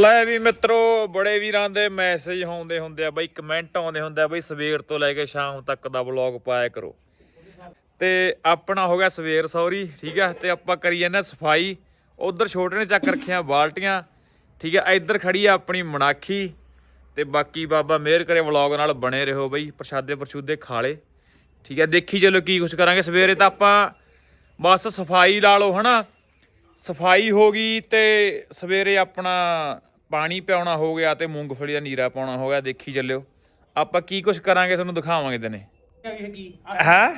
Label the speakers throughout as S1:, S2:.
S1: ਲੈ ਵੀ ਮਿੱਤਰੋ, ਬੜੇ ਵੀਰਾਂ ਦੇ ਮੈਸੇਜ ਆਉਂਦੇ ਹੁੰਦੇ ਆ ਬਈ ਕਮੈਂਟ ਆਉਂਦੇ ਹੁੰਦੇ ਆ ਬਈ, ਸਵੇਰ ਤੋਂ ਲੈ ਕੇ ਸ਼ਾਮ ਤੱਕ ਦਾ ਵਲੌਗ ਪਾਇਆ ਕਰੋ। ਤੇ ਆਪਣਾ ਹੋ ਗਿਆ ਸਵੇਰ ਸੌਰੀ, ਠੀਕ ਆ? ਤੇ ਆਪਾਂ ਕਰੀ ਜਾਂਦੇ ਸਫ਼ਾਈ। ਉਧਰ ਛੋਟੇ ਨੇ ਚੱਕ ਰੱਖੀਆਂ ਬਾਲਟੀਆਂ, ਠੀਕ ਆ? ਇੱਧਰ ਖੜੀ ਆ ਆਪਣੀ ਮਨਾਖੀ। ਤੇ ਬਾਕੀ ਬਾਬਾ ਮਿਹਰ ਕਰੇ ਵਲੌਗ ਨਾਲ ਬਣੇ ਰਹੋ ਬਈ, ਪ੍ਰਸ਼ਾਦੇ ਪ੍ਰਸ਼ੂਦੇ ਖਾਲੇ ਠੀਕ ਆ? ਦੇਖੀ ਚਲੋ ਕੀ ਕੁਛ ਕਰਾਂਗੇ ਸਵੇਰੇ ਤਾਂ ਆਪਾਂ। ਬਸ ਸਫ਼ਾਈ ਲਾ ਲਓ ਹਨਾ। ਸਫ਼ਾਈ ਹੋ ਗਈ ਤੇ ਸਵੇਰੇ ਆਪਣਾ ਪਾਣੀ ਪਿਆਉਣਾ ਹੋ ਗਿਆ ਤੇ ਮੂੰਗਫਲੀ ਦਾ ਨੀਰਾ ਪਾਉਣਾ ਹੋ ਗਿਆ ਦੇਖੀ ਚੱਲਿਓ। ਆਪਾਂ ਕੀ ਕੁਛ ਕਰਾਂਗੇ ਤੁਹਾਨੂੰ ਦਿਖਾਵਾਂਗੇ ਦਿਨੇ। ਹੈ?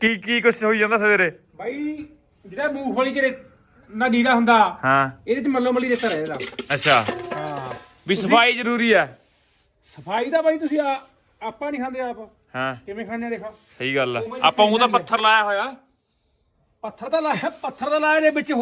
S1: ਕੀ ਕੀ ਕੁਛ ਹੋਈ ਜਾਂਦਾ ਸਵੇਰੇ?
S2: ਬਾਈ ਜਿਹੜਾ ਮੂੰਗਫਲੀ ਚ ਨਾ ਨੀਰਾ ਹੁੰਦਾ
S1: ਹਾਂ।
S2: ਇਹਦੇ ਚ ਮੱਲੋ ਮੱਲੀ ਦਿੱਤਾ ਰਹੇਗਾ
S1: ਅੱਛਾ।
S2: ਹਾਂ।
S1: ਵੀ ਸਫ਼ਾਈ ਜ਼ਰੂਰੀ ਹੈ।
S2: ਸਫ਼ਾਈ ਦਾ ਬਾਈ ਤੁਸੀਂ ਆ- ਆਪਾਂ ਨਹੀਂ ਖਾਂਦੇ ਆਪ।
S1: ਹਾਂ।
S2: ਕਿਵੇਂ ਆ ਦੇਖੋ।
S1: ਸਹੀ ਗੱਲ ਹੈ ਆਪਾਂ ਉਹ ਤਾਂ ਪੱਥਰ ਲਾਇਆ ਹੋਇਆ।
S2: ਪੱਥਰ ਦਾ ਲਾਇਆ ਪੱਥਰ ਦਾ ਲਾਇਆ ਦੇ ਵਿੱਚ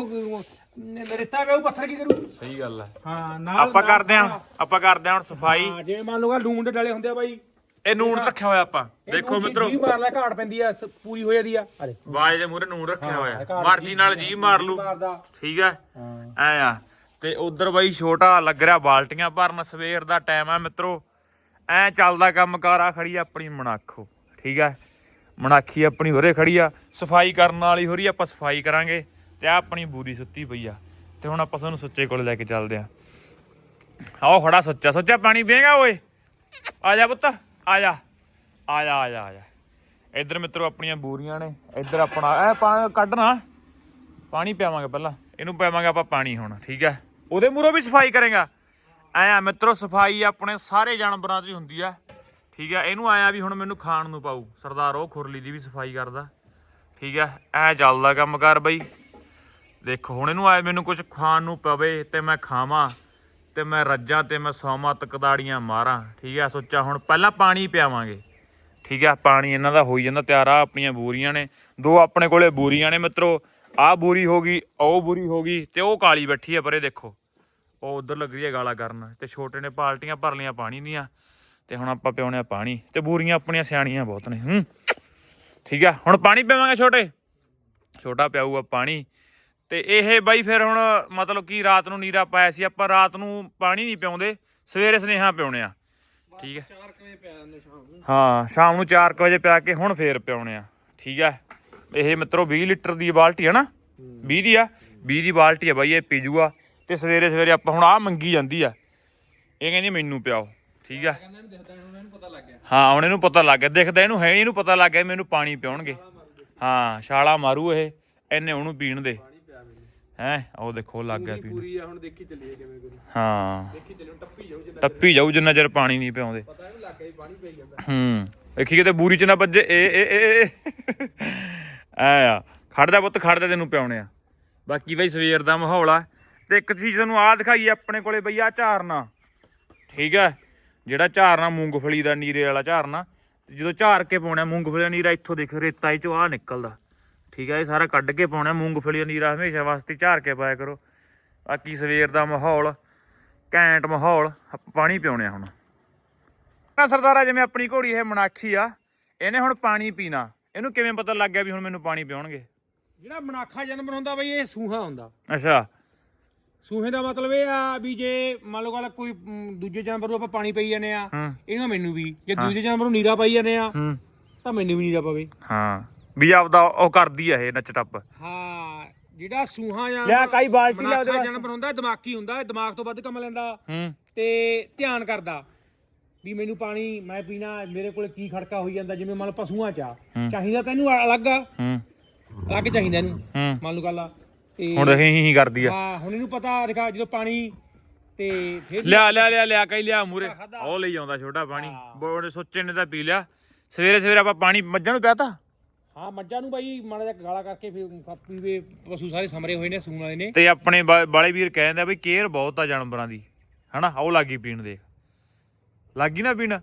S2: ਰੇਤਾ ਪਿਆ ਉਹ ਪੱਥਰ ਕੀ ਕਰੂ?
S1: ਸਹੀ ਗੱਲ ਹੈ
S2: ਹਾਂ ਨਾਲ
S1: ਆਪਾਂ
S2: ਨਾਲ
S1: ਕਰਦੇ ਹਾਂ ਆਪਾਂ ਕਰਦੇ ਹਾਂ ਹੁਣ ਸਫ਼ਾਈ।
S2: ਹਾਂ ਜਿਵੇਂ ਮੰਨ ਲਓ ਆਹ ਲੂਣ ਦੇ ਡਲੇ ਹੁੰਦੇ ਆ ਬਾਈ।
S1: ਇਹ ਨੂਣ ਰੱਖਿਆ ਹੋਇਆ ਆਪਾਂ। ਦੇਖੋ ਮਿੱਤਰੋ।
S2: ਜੀ ਮਾਰ ਲੈ ਘਾਟ ਪੈਂਦੀ ਆ ਸ- ਪੂਰੀ ਹੋ ਜਾਂਦੀ ਆ। ਅਰੇ।
S1: ਬਾਜ ਦੇ ਮੂਰੇ ਨੂਣ ਰੱਖਿਆ ਹੋਇਆ। ਮਰਜ਼ੀ ਨਾਲ ਜੀ ਮਾਰ ਲੂ
S2: ਮਾਰਦਾ
S1: ਠੀਕ ਹੈ
S2: ਹਾਂ।
S1: ਐ ਆ। ਤੇ ਉਧਰ ਬਾਈ ਛੋਟਾ ਲੱਗ ਰਿਹਾ ਬਾਲਟੀਆਂ ਭਰਨ ਸਵੇਰ ਦਾ ਟਾਈਮ ਆ ਮਿੱਤਰੋ। ਐ ਚੱਲਦਾ ਕੰਮ ਕਾਰਾ ਖੜੀ ਆ ਆਪਣੀ ਮਣਾਖੋ। ਠੀਕ ਆ? ਮਣਾਖੀ ਆਪਣੀ ਹੋਰੇ ਖੜੀ ਆ। ਸਫ਼ਾਈ ਕਰਨ ਵਾਲੀ ਹੋਰੀ ਆਪਾਂ ਸਫ਼ਾਈ ਕਰਾਂਗੇ। ਤੇ ਆ ਆਪਣੀ ਬੂਰੀ ਸੁੱਤੀ ਪਈ ਆ। ਤੇ ਹੁਣ ਆਪਾਂ ਤੁਹਾਨੂੰ ਸੱਚੇ ਕੋਲ ਲੈ ਕੇ ਚੱਲਦੇ ਆ। ਆਓ ਖੜਾ ਸੱਚਾ ਸੱਚਾ ਪਾਣੀ ਪੀਏਗਾ ਓਏ? ਆ ਜਾ ਪੁੱਤ, ਆ ਜਾ। ਆ ਜਾ ਆ ਜਾ ਆ ਜਾ। ਇੱਧਰ ਮਿੱਤਰੋ ਆਪਣੀਆਂ ਬੂਰੀਆਂ ਨੇ, ਇੱਧਰ ਆਪਣਾ, ਐ ਪਾਣੀ ਕੱਢਣਾ ਪਾਣੀ ਪਿਆਵਾਂਗੇ ਪਹਿਲਾਂ। ਇਹਨੂੰ ਪਿਆਵਾਂਗੇ ਆਪਾਂ ਪਾਣੀ ਹੁਣ, ਠੀਕ ਹੈ? ਉਹਦੇ ਮੂਹਰੋਂ ਵੀ ਸਫ਼ਾਈ ਕਰੇਗਾ। ਐ ਆ ਮਿੱਤਰੋ, ਸਫ਼ਾਈ ਆਪਣੇ ਸਾਰੇ ਜਾਨਵਰਾਂ ਦੀ ਹੁੰਦੀ ਆ। ਠੀਕ ਹੈ, ਇਹਨੂੰ ਆਇਆ ਵੀ ਹੁਣ ਮੈਨੂੰ ਖਾਣ ਨੂੰ ਪਾਊ। ਸਰਦਾਰ ਉਹ ਖੁਰਲੀ ਦੀ ਵੀ ਸਫ਼ਾਈ ਕਰਦਾ। ਠੀਕ ਹੈ, ਐ ਚੱਲਦਾ ਕੰਮ ਕਰ ਬਈ। ਦੇਖੋ, ਹੁਣ ਇਹਨੂੰ ਆਏ ਮੈਨੂੰ ਕੁਝ ਖਾਣ ਨੂੰ ਪਵੇ ਤੇ ਮੈਂ ਖਾਵਾਂ ਤੇ ਮੈਂ ਰੱਜਾਂ ਤੇ ਮੈਂ ਸੌਵਾਂ, ਤਕਦਾੜੀਆਂ ਮਾਰਾਂ, ਠੀਕ ਆ? ਸੋਚਾ ਹੁਣ ਪਹਿਲਾਂ ਪਾਣੀ ਪਿਆਵਾਂਗੇ। ਠੀਕ ਆ? ਪਾਣੀ ਇਹਨਾਂ ਦਾ ਹੋਈ ਜਾਂਦਾ ਤਿਆਰ ਆ ਆਪਣੀਆਂ ਬੂਰੀਆਂ ਨੇ। ਦੋ ਆਪਣੇ ਕੋਲੇ ਬੂਰੀਆਂ ਨੇ ਮਿੱਤਰੋ। ਆਹ ਬੂਰੀ ਹੋ ਗਈ, ਉਹ ਬੂਰੀ ਹੋ ਗਈ ਤੇ ਉਹ ਕਾਲੀ ਬੈਠੀ ਆ ਪਰੇ ਦੇਖੋ। ਉਹ ਉਧਰ ਲੱਗ ਰਹੀ ਹੈ ਗਾਲਾ ਕਰਨ ਤੇ ਛੋਟੇ ਨੇ ਪਾਲਟੀਆਂ ਭਰ ਲੀਆਂ ਪਾਣੀ ਦੀਆਂ ਤੇ ਹੁਣ ਆਪਾਂ ਪਿਉਣੇ ਆ ਪਾਣੀ ਤੇ ਬੂਰੀਆਂ ਆਪਣੀਆਂ ਸਿਆਣੀਆਂ ਬਹੁਤ ਨੇ, ਹੂੰ। ਠੀਕ ਆ? ਹੁਣ ਪਾਣੀ ਪੀਵਾਂਗੇ ਛੋਟੇ। ਛੋਟਾ ਪਿਆਊਗਾ ਪਾਣੀ। ਤੇ ਇਹ ਬਾਈ ਫਿਰ ਹੁਣ ਮਤਲਬ ਕਿ ਰਾਤ ਨੂੰ ਨੀਰਾ ਪਾਇਆ ਸੀ ਆਪਾਂ ਰਾਤ ਨੂੰ ਪਾਣੀ ਨਹੀਂ ਪਿਆਉਂਦੇ ਸਵੇਰੇ ਸਨੇਹਾ ਪਿਉਣੇ ਆ। ਠੀਕ ਹੈ।
S2: 4 ਵਜੇ ਪਿਆ ਜਾਂਦੇ ਸ਼ਾਮ ਨੂੰ।
S1: ਹਾਂ ਸ਼ਾਮ ਨੂੰ 4 ਵਜੇ ਪਿਆ ਕੇ ਹੁਣ ਫੇਰ ਪਿਆਉਣੇ ਆ। ਠੀਕ ਆ ਇਹ ਮਿੱਤਰੋ 20 ਲੀਟਰ ਦੀ ਬਾਲਟੀ ਹੈ ਨਾ? 20 ਦੀ ਆ? 20 ਦੀ ਬਾਲਟੀ ਆ ਬਾਈ ਇਹ ਪੀਜੂਗਾ ਤੇ ਸਵੇਰੇ ਸਵੇਰੇ ਆਪਾਂ ਹੁਣ ਆ ਮੰਗੀ ਜਾਂਦੀ ਆ। ਇਹ ਕਹਿੰਦੀ ਮੈਨੂੰ ਪਿਆਓ। ਠੀਕ ਆ ਹਾਂ ਹੁਣ ਇਹਨੂੰ ਪਤਾ ਲੱਗ ਗਿਆ। ਦਿਖਦਾ ਇਹਨੂੰ ਹੈ ਇਹਨੂੰ ਪਤਾ ਲੱਗ ਗਿਆ ਮੈਨੂੰ ਪਾਣੀ ਪਿਉਣਗੇ। ਹਾਂ ਛਾਲਾ ਮਾਰੂ ਇਹ। ਇਹਨੇ ਉਹਨੂੰ ਪੀਣ ਦੇ। ਹੈ ਉਹ ਦੇਖੋ ਲੱਗ ਗਿਆ ਪੀਣ
S2: ਪੂਰੀ ਆ ਹੁਣ ਦੇਖੀ ਚੱਲੀਏ ਕਿਵੇਂ ਕਰੂ।
S1: ਹਾਂ।
S2: ਦੇਖੀ ਚੱਲਿਓ ਟੱਪੀ ਜਾਊ ਜਿੱਦਾਂ
S1: ਟੱਪੀ ਜਾਊ ਜਿੰਨਾ ਚਿਰ ਪਾਣੀ ਨਹੀਂ ਪਿਆਉਂਦੇ।
S2: ਪਤਾ ਇਹਨੂੰ ਲੱਗ ਗਿਆ ਪਾਣੀ ਪਈ ਜਾਂਦਾ।
S1: ਹੂੰ ਵੇਖੀ ਕਿਤੇ ਬੂਰੀ ਚ ਨਾ ਵੱਜੇ ਏ ਏ ਏ ਆ ਖੜਦਾ ਪੁੱਤ ਖੜਦਾ ਤੈਨੂੰ ਪਿਆਉਣੇ ਆ। ਬਾਕੀ ਬਈ ਸਵੇਰ ਦਾ ਮਾਹੌਲ ਆ। ਤੇ ਇੱਕ ਚੀਜ਼ ਤੁਹਾਨੂੰ ਆ ਦਿਖਾਈ ਆਪਣੇ ਕੋਲੇ ਬਈ ਆ ਝਾਰਨਾ। ਠੀਕ ਹੈ ਜਿਹੜਾ ਝਾਰਨਾ ਮੂੰਗਫਲੀ ਦਾ ਨੀਰੇ ਵਾਲਾ ਝਾਰਨਾ। ਜਦੋਂ ਝਾਰ ਕੇ ਪਾਉਣਾ ਮੂੰਗਫਲੀ ਦਾ ਨੀਰਾ ਇੱਥੋਂ ਦੇਖ ਰੇਤਾ ਚੋਂ ਆ ਨਿਕਲਦਾ। ਠੀਕ ਹੈ ਇਹ ਸਾਰਾ ਕੱਢ ਕੇ ਪਾਉਣਾ ਮੂੰਗਫਲੀ ਨੀਰਾ ਹਮੇਸ਼ਾ ਵਾਸਤੇ ਝਾਰ ਕੇ ਪਾਇਆ ਕਰੋ। ਬਾਕੀ ਸਵੇਰ ਦਾ ਮਾਹੌਲ ਘੈਂਟ ਮਾਹੌਲ ਪਾਣੀ ਪਿਉਣੇ ਆ ਹੁਣ। ਨਾ ਸਰਦਾਰਾ ਜਿਵੇਂ ਆਪਣੀ ਘੋੜੀ ਇਹ ਮਨਾਖੀ ਆ ਇਹਨੇ ਹੁਣ ਪਾਣੀ ਪੀਣਾ। ਇਹਨੂੰ ਕਿਵੇਂ ਪਤਾ ਲੱਗ ਗਿਆ ਵੀ ਹੁਣ ਮੈਨੂੰ ਪਾਣੀ ਪਿਉਣਗੇ?
S2: ਜਿਹੜਾ ਮਨਾਖਾ ਜਨਮ ਹੁੰਦਾ ਬਈ ਇਹ ਸੂਹਾ ਹੁੰਦਾ।
S1: ਅੱਛਾ।
S2: ਸੂਹੇ ਦਾ ਮਤਲਬ ਇਹ ਆ ਵੀ ਜੇ ਮੰਨ ਲਓ ਗੱਲ ਕੋਈ ਦੂਜੇ ਜਾਨਵਰ ਨੂੰ ਆਪਾਂ ਪਾਣੀ ਪਈ ਜਾਂਦੇ ਆ ਇਹਨੂੰ ਮੈਨੂੰ ਵੀ। ਜੇ ਦੂਜੇ ਜਾਨਵਰ ਨੂੰ ਨੀਰਾ ਪਾਈ ਜਾਂਦੇ ਆ ਤਾਂ ਮੈਨੂੰ ਵੀ ਨੀਰਾ ਪਵੇ।
S1: ਹਾਂ। ਵੀ ਆਪਦਾ ਉਹ ਕਰਦੀ ਆ ਇਹ ਨੱਚ ਟੱਪ।
S2: ਹਾਂ ਜਿਹੜਾ ਸੂਹਾ ਜਾਂ
S1: ਲਿਆ ਕਾਈ ਬਾਲਟੀ ਲਿਆ ਉਹਦੇ।
S2: ਜਾਨਵਰ ਹੁੰਦਾ ਦਿਮਾਗੀ ਹੁੰਦਾ? ਇਹ ਦਿਮਾਗ ਤੋਂ ਵੱਧ ਕੰਮ ਲੈਂਦਾ
S1: ਹੂੰ।
S2: ਤੇ ਧਿਆਨ ਕਰਦਾ ਵੀ ਮੈਨੂੰ ਪਾਣੀ ਮੈਂ ਪੀਣਾ ਮੇਰੇ ਕੋਲੇ ਕੀ ਖੜਕਾ ਹੋਈ ਜਾਂਦਾ ਜਿਵੇਂ ਮੰਨ ਲਓ ਪਸ਼ੂਆਂ ਚ ਆ ਚਾਹੀਦਾ ਤੈਨੂੰ ਅਲੱਗ ਆ।
S1: ਹੂੰ।
S2: ਅਲੱਗ ਚਾਹੀਦਾ ਇਹਨੂੰ
S1: ਹੂੰ।
S2: ਮੰਨ ਲਓ ਗੱਲ ਆ। ਤੇ
S1: ਹੁਣ ਦੇਖ ਹੀ ਹੀ ਕਰਦੀ ਆ।
S2: ਹਾਂ ਹੁਣ ਇਹਨੂੰ ਪਤਾ ਦੇਖਾ ਜਦੋਂ ਪਾਣੀ ਤੇ ਫਿਰ
S1: ਲਿਆ ਲਿਆ ਲਿਆ ਲਿਆ ਕਈ ਲਿਆ ਮੂਰੇ ਉਹ ਲਈ ਆਉਂਦਾ ਛੋਟਾ ਪਾਣੀ। ਬੋੜੇ ਸੋਚੇ ਨੇ ਤਾਂ ਪੀ ਲਿਆ। ਸਵੇਰੇ ਸਵੇਰੇ ਆਪਾਂ ਪਾਣੀ ਮੱਝਾਂ ਨੂੰ ਪਿਆਤਾ।
S2: ਹਾਂ ਮੱਝਾਂ ਨੂੰ ਬਾਈ ਮਾੜਾ ਜਿਹਾ ਗਾਲਾ ਕਰਕੇ ਫਿਰ ਪੀਵੇ ਪਸ਼ੂ ਸਾਰੇ ਸਮਰੇ ਹੋਏ ਨੇ ਸੂਣ ਵਾਲੇ ਨੇ।
S1: ਤੇ ਆਪਣੇ ਬਾ- ਬਾਲੇ ਵੀਰ ਕਹਿੰਦੇ ਆ ਵੀ ਕੇਅਰ ਬਹੁਤ ਆ ਜਾਨਵਰਾਂ ਦੀ ਹਨਾ? ਉਹ ਲੱਗੀ ਪੀਣ ਦੇਖ। ਲੱਗੀ ਨਾ ਪੀਣ?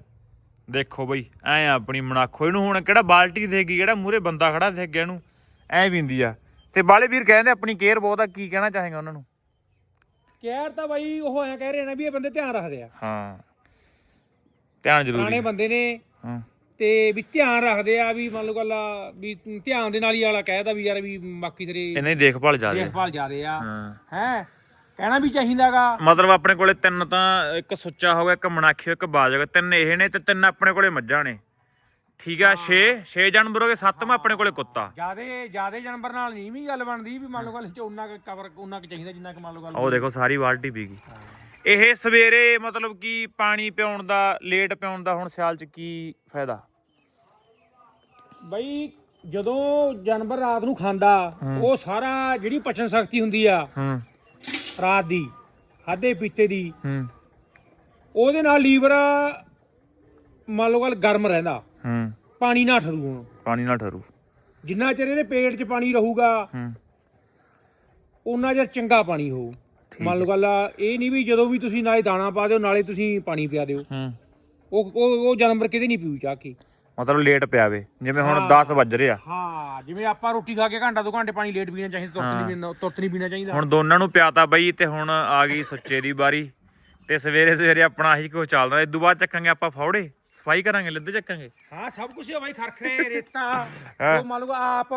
S1: ਦੇਖੋ ਬਈ ਐ ਆਪਣੀ ਮਨਾਖੋ ਇਹਨੂੰ ਹੁਣ ਕਿਹੜਾ ਬਾਲਟੀ ਦੇਗੀ ਕਿਹੜਾ ਮੂਰੇ ਬੰਦਾ ਖੜਾ ਸਿੱਖ ਗਿਆ ਇਹਨੂੰ ਐ ਪੀਂਦੀ ਆ। ਤੇ ਬਾਲੇ ਵੀਰ ਕਹਿੰਦੇ ਆਪਣੀ ਕੇਅਰ ਬਹੁਤ ਆ ਕੀ ਕਹਿਣਾ ਚਾਹੇਗਾ ਉਹਨਾਂ ਨੂੰ?
S2: ਕਹਿਰ ਤਾਂ ਬਾਈ ਉਹ ਐਂ ਕਹਿ ਰਹੇ ਨੇ ਵੀ ਇਹ ਬੰਦੇ ਧਿਆਨ ਰੱਖਦੇ ਆ।
S1: ਹਾਂ। ਧਿਆਨ ਜ਼ਰੂਰੀ
S2: ਪੁਰਾਣੇ। ਬੰਦੇ ਨੇ
S1: ਹਾਂ।
S2: ਤੇ ਵੀ ਧਿਆਨ ਰੱਖਦੇ ਆ ਵੀ ਮੰਨ ਲਓ ਗੱਲ ਆ ਵੀ ਧਿਆਨ ਦੇ ਨਾਲ ਹੀ ਵਾਲਾ ਕਹਿਦਾ ਵੀ ਯਾਰ ਵੀ ਬਾਕੀ ਤੇਰੇ
S1: ਇਹਨਾਂ ਦੀ ਦੇਖਭਾਲ ਜ਼ਿਆਦਾ
S2: ਦੇਖਭਾਲ ਜ਼ਿਆਦੇ ਆ।
S1: ਹਾਂ।
S2: ਕਹਿਣਾ ਵੀ ਚਾਹੀਦਾਗਾ।
S1: ਮਤਲਬ ਆਪਣੇ ਕੋਲੇ ਤਿੰਨ ਤਾਂ ਇੱਕ ਸੁੱਚਾ ਹੋ ਗਿਆ ਇੱਕ ਮਣਾਖੀ ਇੱਕ ਬਾਜ ਹੋ ਗਿਆ ਤਿੰਨ ਇਹ ਨੇ ਤੇ ਤਿੰਨ ਆਪਣੇ ਕੋਲੇ ਮੱਝਾਂ ਨੇ। ਠੀਕ ਆ 6 6 ਜਾਨਵਰ ਹੋ ਗਏ ਸੱਤਵਾਂ ਆਪਣੇ ਕੋਲੇ ਕੁੱਤਾ।
S2: ਜਿਆਦੇ ਜਿਆਦੇ ਜਾਨਵਰ ਨਾਲ ਨਹੀਂ ਵੀ ਗੱਲ ਬਣਦੀ ਵੀ ਮੰਨ ਲਓ ਗੱਲ ਚ ਉਹਨਾਂ ਕੁ ਕਵਰ ਉਹਨਾਂ ਕੁ ਚਾਹੀਦਾ ਜਿੰਨਾ ਕਿ ਮੰਨ ਲਓ ਗੱਲ
S1: ਉਹ ਦੇਖੋ ਸਾਰੀ ਬਾਲਟੀ ਪੀ ਗਈ। ਇਹ ਸਵੇਰੇ ਮਤਲਬ ਕਿ ਪਾਣੀ ਪਿਉਣ ਦਾ ਲੇਟ ਪਿਉਣ ਦਾ ਹੁਣ ਸਿਆਲ ਚ ਕੀ ਫਾਇਦਾ?
S2: ਬਈ ਜਦੋਂ ਜਾਨਵਰ ਰਾਤ ਨੂੰ ਖਾਂਦਾ ਉਹ ਸਾਰਾ ਜਿਹੜੀ ਪਚਨ ਸ਼ਕਤੀ ਹੁੰਦੀ ਆ
S1: ਹੂੰ।
S2: ਰਾਤ ਦੀ ਖਾਦੇ ਪੀਤੇ ਦੀ
S1: ਹੂੰ।
S2: ਉਹਦੇ ਨਾਲ ਲੀਵਰ ਮੰਨ ਲਓ ਗੱਲ ਗਰਮ ਰਹਿੰਦਾ।
S1: ਹੂੰ।
S2: ਪਾਣੀ ਨਾ ਠਰੂ ਹੁਣ।
S1: ਪਾਣੀ ਨਾਲ ਠਰੂ।
S2: ਜਿੰਨਾ ਚਿਰ ਇਹਦੇ ਪੇਟ 'ਚ ਪਾਣੀ ਰਹੂਗਾ
S1: ਹੂੰ।
S2: ਉਹਨਾਂ ਚਿਰ ਚੰਗਾ ਪਾਣੀ ਹੋਊ। ਮੰਨ ਲਓ ਗੱਲ ਆ, ਇਹ ਨਹੀਂ ਵੀ ਜਦੋਂ ਵੀ ਤੁਸੀਂ ਨਾਲੇ ਦਾਣਾ ਪਾ ਦਿਓ ਨਾਲੇ ਤੁਸੀਂ ਪਾਣੀ ਪਿਆ ਦਿਓ।
S1: ਹੂੰ।
S2: ਉਹ ਉਹ ਉਹ ਜਾਨਵਰ ਕਿਤੇ ਨਹੀਂ ਪੀਊ ਚਾਹ ਕੇ।
S1: ਮਤਲਬ ਲੇਟ ਪਿਆ ਵੇ ਜਿਵੇਂ ਹੁਣ
S2: ਹਾਂ।
S1: 10 ਵੱਜ ਰਿਹਾ
S2: ਹਾਂ ਜਿਵੇਂ ਆਪਾਂ ਰੋਟੀ ਖਾ ਕੇ ਘੰਟਾ ਦੋ ਘੰਟੇ ਪਾਣੀ ਲੇਟ ਪੀਣਾ ਚਾਹੀਦਾ ਤੁਰਤ ਨਹੀਂ ਪੀਣਾ ਤੁਰਤ ਨਹੀਂ ਪੀਣਾ ਚਾਹੀਦਾ।
S1: ਹੁਣ ਦੋਨਾਂ ਨੂੰ ਪਿਆਤਾ ਬਈ ਤੇ ਹੁਣ ਆ ਗਈ ਸੁੱਚੇ ਦੀ ਵਾਰੀ। ਤੇ ਸਵੇਰੇ ਸਵੇਰੇ ਆਪਣਾ ਆਹੀ ਕੁਝ ਚੱਲਦਾ ਤੋਂ ਬਾਅਦ ਚੱਕਾਂਗੇ ਆਪਾਂ ਫੌੜੇ ਸਫ਼ਾਈ ਕਰਾਂਗੇ ਲਿੱਦ ਚੱਕਾਂਗੇ।
S2: ਹਾਂ ਸਭ ਕੁਝ ਹੈ ਬਾਈ ਖਰਖਰੇ ਰੇਤਾ ਉਹ ਮੰਨ ਲਓ ਆਪ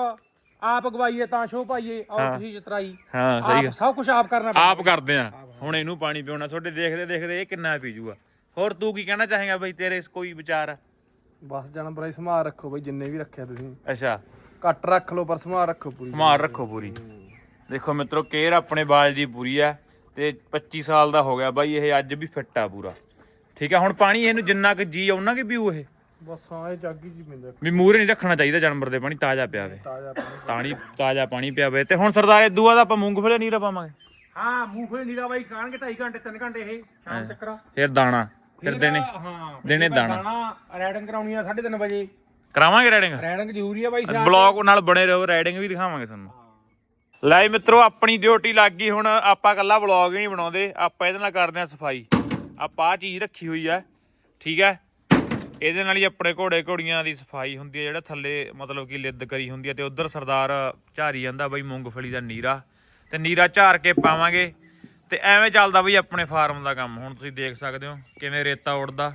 S2: ਆਪ ਗਵਾਈਏ ਤਾਂ ਸ਼ੋ ਪਾਈਏ ਔਰ ਤੁਸੀਂ ਚਤਰਾਈ
S1: ਹਾਂ ਸਹੀ
S2: ਆਪ ਸਭ ਕੁਝ ਆਪ ਕਰਨਾ ਪੈਂਦਾ।
S1: ਆਪ ਕਰਦੇ ਆ। ਹੁਣ ਇਹਨੂੰ ਪਾਣੀ ਪਿਉਣਾ ਤੁਹਾਡੇ ਦੇਖਦੇ ਦੇਖਦੇ ਇਹ ਕਿੰਨਾ ਪੀ ਜੂਗਾ। ਹੋਰ ਤੂੰ ਕੀ ਕਹਿਣਾ ਚਾਹੇਗਾ ਬਈ ਤੇਰੇ ਕੋਈ ਵਿਚਾਰ?
S3: ਬਸ ਜਾਨਵਰਾਂ ਦੀ ਸੰਭਾਲ ਰੱਖੋ ਬਈ ਜਿੰਨੇ ਵੀ ਰੱਖਿਆ ਤੁਸੀਂ।
S1: ਅੱਛਾ।
S3: ਘੱਟ ਰੱਖ ਲਓ ਪਰ ਸੰਭਾਲ ਰੱਖੋ ਪੂਰੀ।
S1: ਮਾਰ ਰੱਖੋ ਪੂਰੀ। ਦੇਖੋ ਮਿੱਤਰੋ ਕੇਅਰ ਆਪਣੇ ਬਾਜ ਦੀ ਪੂਰੀ ਆ ਤੇ 25 ਸਾਲ ਦਾ ਹੋ ਗਿਆ ਬਾਈ ਇਹ ਅੱਜ ਵੀ ਫਿੱਟ ਆ ਪੂਰਾ। ਠੀਕ ਆ ਹੁਣ ਪਾਣੀ ਇਹਨੂੰ ਜਿੰਨਾ ਕੁ ਜੀ ਉਹਨਾਂ ਕੇ ਪੀਊ ਇਹ।
S3: ਬਸ ਹਾਂ ਇਹ ਜਾਗੀ ਜੀ ਪੈਂਦਾ।
S1: ਵੀ ਮੂਹਰੇ ਨਹੀਂ ਰੱਖਣਾ ਚਾਹੀਦਾ ਜਾਨਵਰ ਦੇ ਪਾਣੀ ਤਾਜ਼ਾ ਪਿਆ ਵੇ
S3: ਤਾਜ਼ਾ ਪਾਣੀ।
S1: ਤਾਣੀ ਤਾਜ਼ਾ ਪਾਣੀ ਪਿਆ ਵੇ ਤੇ ਹੁਣ ਸਰਦਾਰ ਇਹ ਦੂਆ ਦਾ ਆਪਾਂ ਮੂੰਗਫਲੀ ਨੀਰਾ ਪਾਵਾਂਗੇ।
S2: ਹਾਂ ਮੂੰਗਫਲੀ ਨੀਰਾ ਬਾਈ ਕਾਣਗੇ 2.5 ਘੰਟੇ 3 ਘੰਟੇ ਇਹ ਸ਼ਾਮ ਤੱਕ
S1: ਫਿਰ ਦਾਣਾ ਫਿਰ ਦਿਨੇ
S2: ਹਾਂ
S1: ਦਿਨੇ ਦਾਣਾ।
S2: ਦਾਣਾ। ਰੈਡਿੰਗ ਕਰਾਉਣੀ ਆ 3:30 ਵਜੇ।
S1: ਕਰਾਵਾਂਗੇ ਰੈਡਿੰਗ
S2: ਰੈਡਿੰਗ ਜ਼ਰੂਰੀ ਆ ਬਾਈ
S1: ਬਲੌਗ ਨਾਲ ਬਣੇ ਰਹੋ ਰਾਈਡਿੰਗ ਵੀ ਦਿਖਾਵਾਂਗੇ ਤੁਹਾਨੂੰ। ਲੈ ਮਿੱਤਰੋ ਆਪਣੀ ਡਿਊਟੀ ਲੱਗ ਗਈ। ਹੁਣ ਆਪਾਂ ਕੱਲਾ ਬਲੌਗ ਨਹੀਂ ਬਣਾਉਂਦੇ। ਆਪਾਂ ਇਹਦੇ ਨਾਲ ਕਰਦੇ ਆ ਸਫ਼ਾਈ। ਆਪਾਂ ਆ ਚੀਜ਼ ਰੱਖੀ ਹੋਈ ਆ। ਠੀਕ ਹੈ? ਇਹਦੇ ਨਾਲ ਹੀ ਆਪਣੇ ਘੋੜੇ ਘੋੜੀਆਂ ਦੀ ਸਫ਼ਾਈ ਹੁੰਦੀ ਹੈ, ਜਿਹੜਾ ਥੱਲੇ ਮਤਲਬ ਕਿ ਲਿੱਦ ਕਰੀ ਹੁੰਦੀ ਹੈ ਤੇ ਉਧਰ ਸਰਦਾਰ ਝਾਰੀ ਜਾਂਦਾ ਬਈ ਮੂੰਗਫਲੀ ਦਾ ਨੀਰਾ ਤੇ ਨੀਰਾ ਝਾਰ ਕੇ ਪਾਵਾਂਗੇ ਤੇ ਐਵੇਂ ਚੱਲਦਾ ਬਈ ਆਪਣੇ ਫਾਰਮ ਦਾ ਕੰਮ। ਹੁਣ ਤੁਸੀਂ ਦੇਖ ਸਕਦੇ ਹੋ ਕਿਵੇਂ ਰੇਤਾ ਉੱਡਦਾ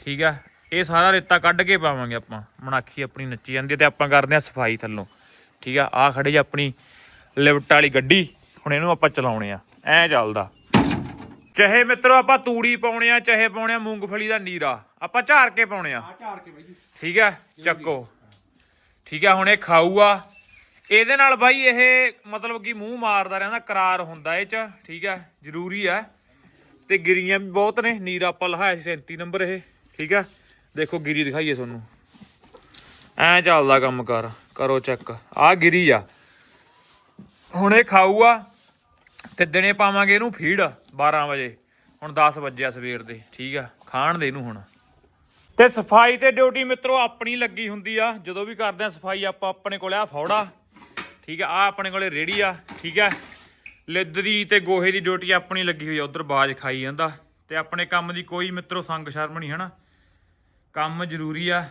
S1: ਠੀਕ ਆ ਇਹ ਸਾਰਾ ਰੇਤਾ ਕੱਢ ਕੇ ਪਾਵਾਂਗੇ ਆਪਾਂ। ਮਣਾਖੀ ਆਪਣੀ ਨੱਚੀ ਜਾਂਦੀ ਹੈ ਤੇ ਆਪਾਂ ਕਰਦੇ ਆ ਸਫ਼ਾਈ ਥੱਲੋਂ। ਠੀਕ ਆ ਆ ਜੀ ਆਪਣੀ ਲਿਫਟ ਵਾਲੀ ਗੱਡੀ, ਹੁਣ ਇਹਨੂੰ ਆਪਾਂ ਚਲਾਉਣੇ ਆ। ਐ ਚੱਲਦਾ। ਚਾਹੇ ਮਿੱਤਰੋ ਆਪਾਂ ਤੂੜੀ ਪਾਉਣੇ ਆ ਚਾਹੇ ਪਾਉਣੇ ਆ ਮੂੰਗਫਲੀ ਦਾ ਨੀਰਾ। ਆਪਾਂ ਝਾਰ ਕੇ ਪਾਉਣੇ ਆ।
S2: ਆ ਝਾੜ ਕੇ ਬਾਈ ਜੀ।
S1: ਠੀਕ ਆ ਚੱਕੋ। ਠੀਕ ਆ ਹੁਣ ਇਹ ਖਾਊਗਾ। ਇਹਦੇ ਨਾਲ ਬਾਈ ਇਹ ਮਤਲਬ ਕਿ ਮੂੰਹ ਮਾਰਦਾ ਰਹਿੰਦਾ ਕਰਾਰ ਹੁੰਦਾ ਇਹ ਚ। ਠੀਕ ਆ ਜ਼ਰੂਰੀ ਆ ਤੇ ਗਿਰੀਆਂ ਵੀ ਬਹੁਤ ਨੇ। ਨੀਰਾ ਆਪਾਂ ਲਹਾਇਆ ਸੀ 37 ਨੰਬਰ ਇਹ। ਠੀਕ ਆ ਦੇਖੋ ਗਿਰੀ ਦਿਖਾਈਏ ਤੁਹਾਨੂੰ। ਐ ਚੱਲਦਾ ਕੰਮ ਕਰ। ਕਰੋ ਚੈੱਕ। ਆ ਗਿਰੀ ਆ। ਹੁਣ ਇਹ ਖਾਊਗਾ। ਤੇ ਦਿਨੇ ਪਾਵਾਂਗੇ ਇਹਨੂੰ ਫੀਡ। 12 ਵਜੇ। ਹੁਣ 10 ਵਜੇ ਸਵੇਰ ਦੇ, ਠੀਕ ਆ। ਖਾਣ ਦੇ ਇਹਨੂੰ ਹੁਣ। ਤੇ ਸਫ਼ਾਈ ਤੇ ਡਿਊਟੀ ਮਿੱਤਰੋ, ਆਪਣੀ ਲੱਗੀ ਹੁੰਦੀ ਆ। ਜਦੋਂ ਵੀ ਕਰਦੇ ਆ ਸਫ਼ਾਈ, ਆਪਾਂ ਆਪਣੇ ਕੋਲੇ ਆ ਫੌੜਾ। ਠੀਕ ਆ ਆ ਆਪਣੇ ਕੋਲੇ ਰੇੜੀ ਆ, ਠੀਕ ਆ। ਲਿੱਦ ਦੀ ਤੇ ਗੋਹੇ ਦੀ ਡਿਊਟੀ ਆਪਣੀ ਲੱਗੀ ਹੋਈ ਆ, ਉਧਰ ਬਾਜ ਖਾਈ ਜਾਂਦਾ। ਤੇ ਆਪਣੇ ਕੰਮ ਦੀ ਕੋਈ ਮਿੱਤਰੋ ਸੰਗ ਸ਼ਰਮ ਨਹੀਂ, ਹਨਾ। ਕੰਮ ਜ਼ਰੂਰੀ ਆ।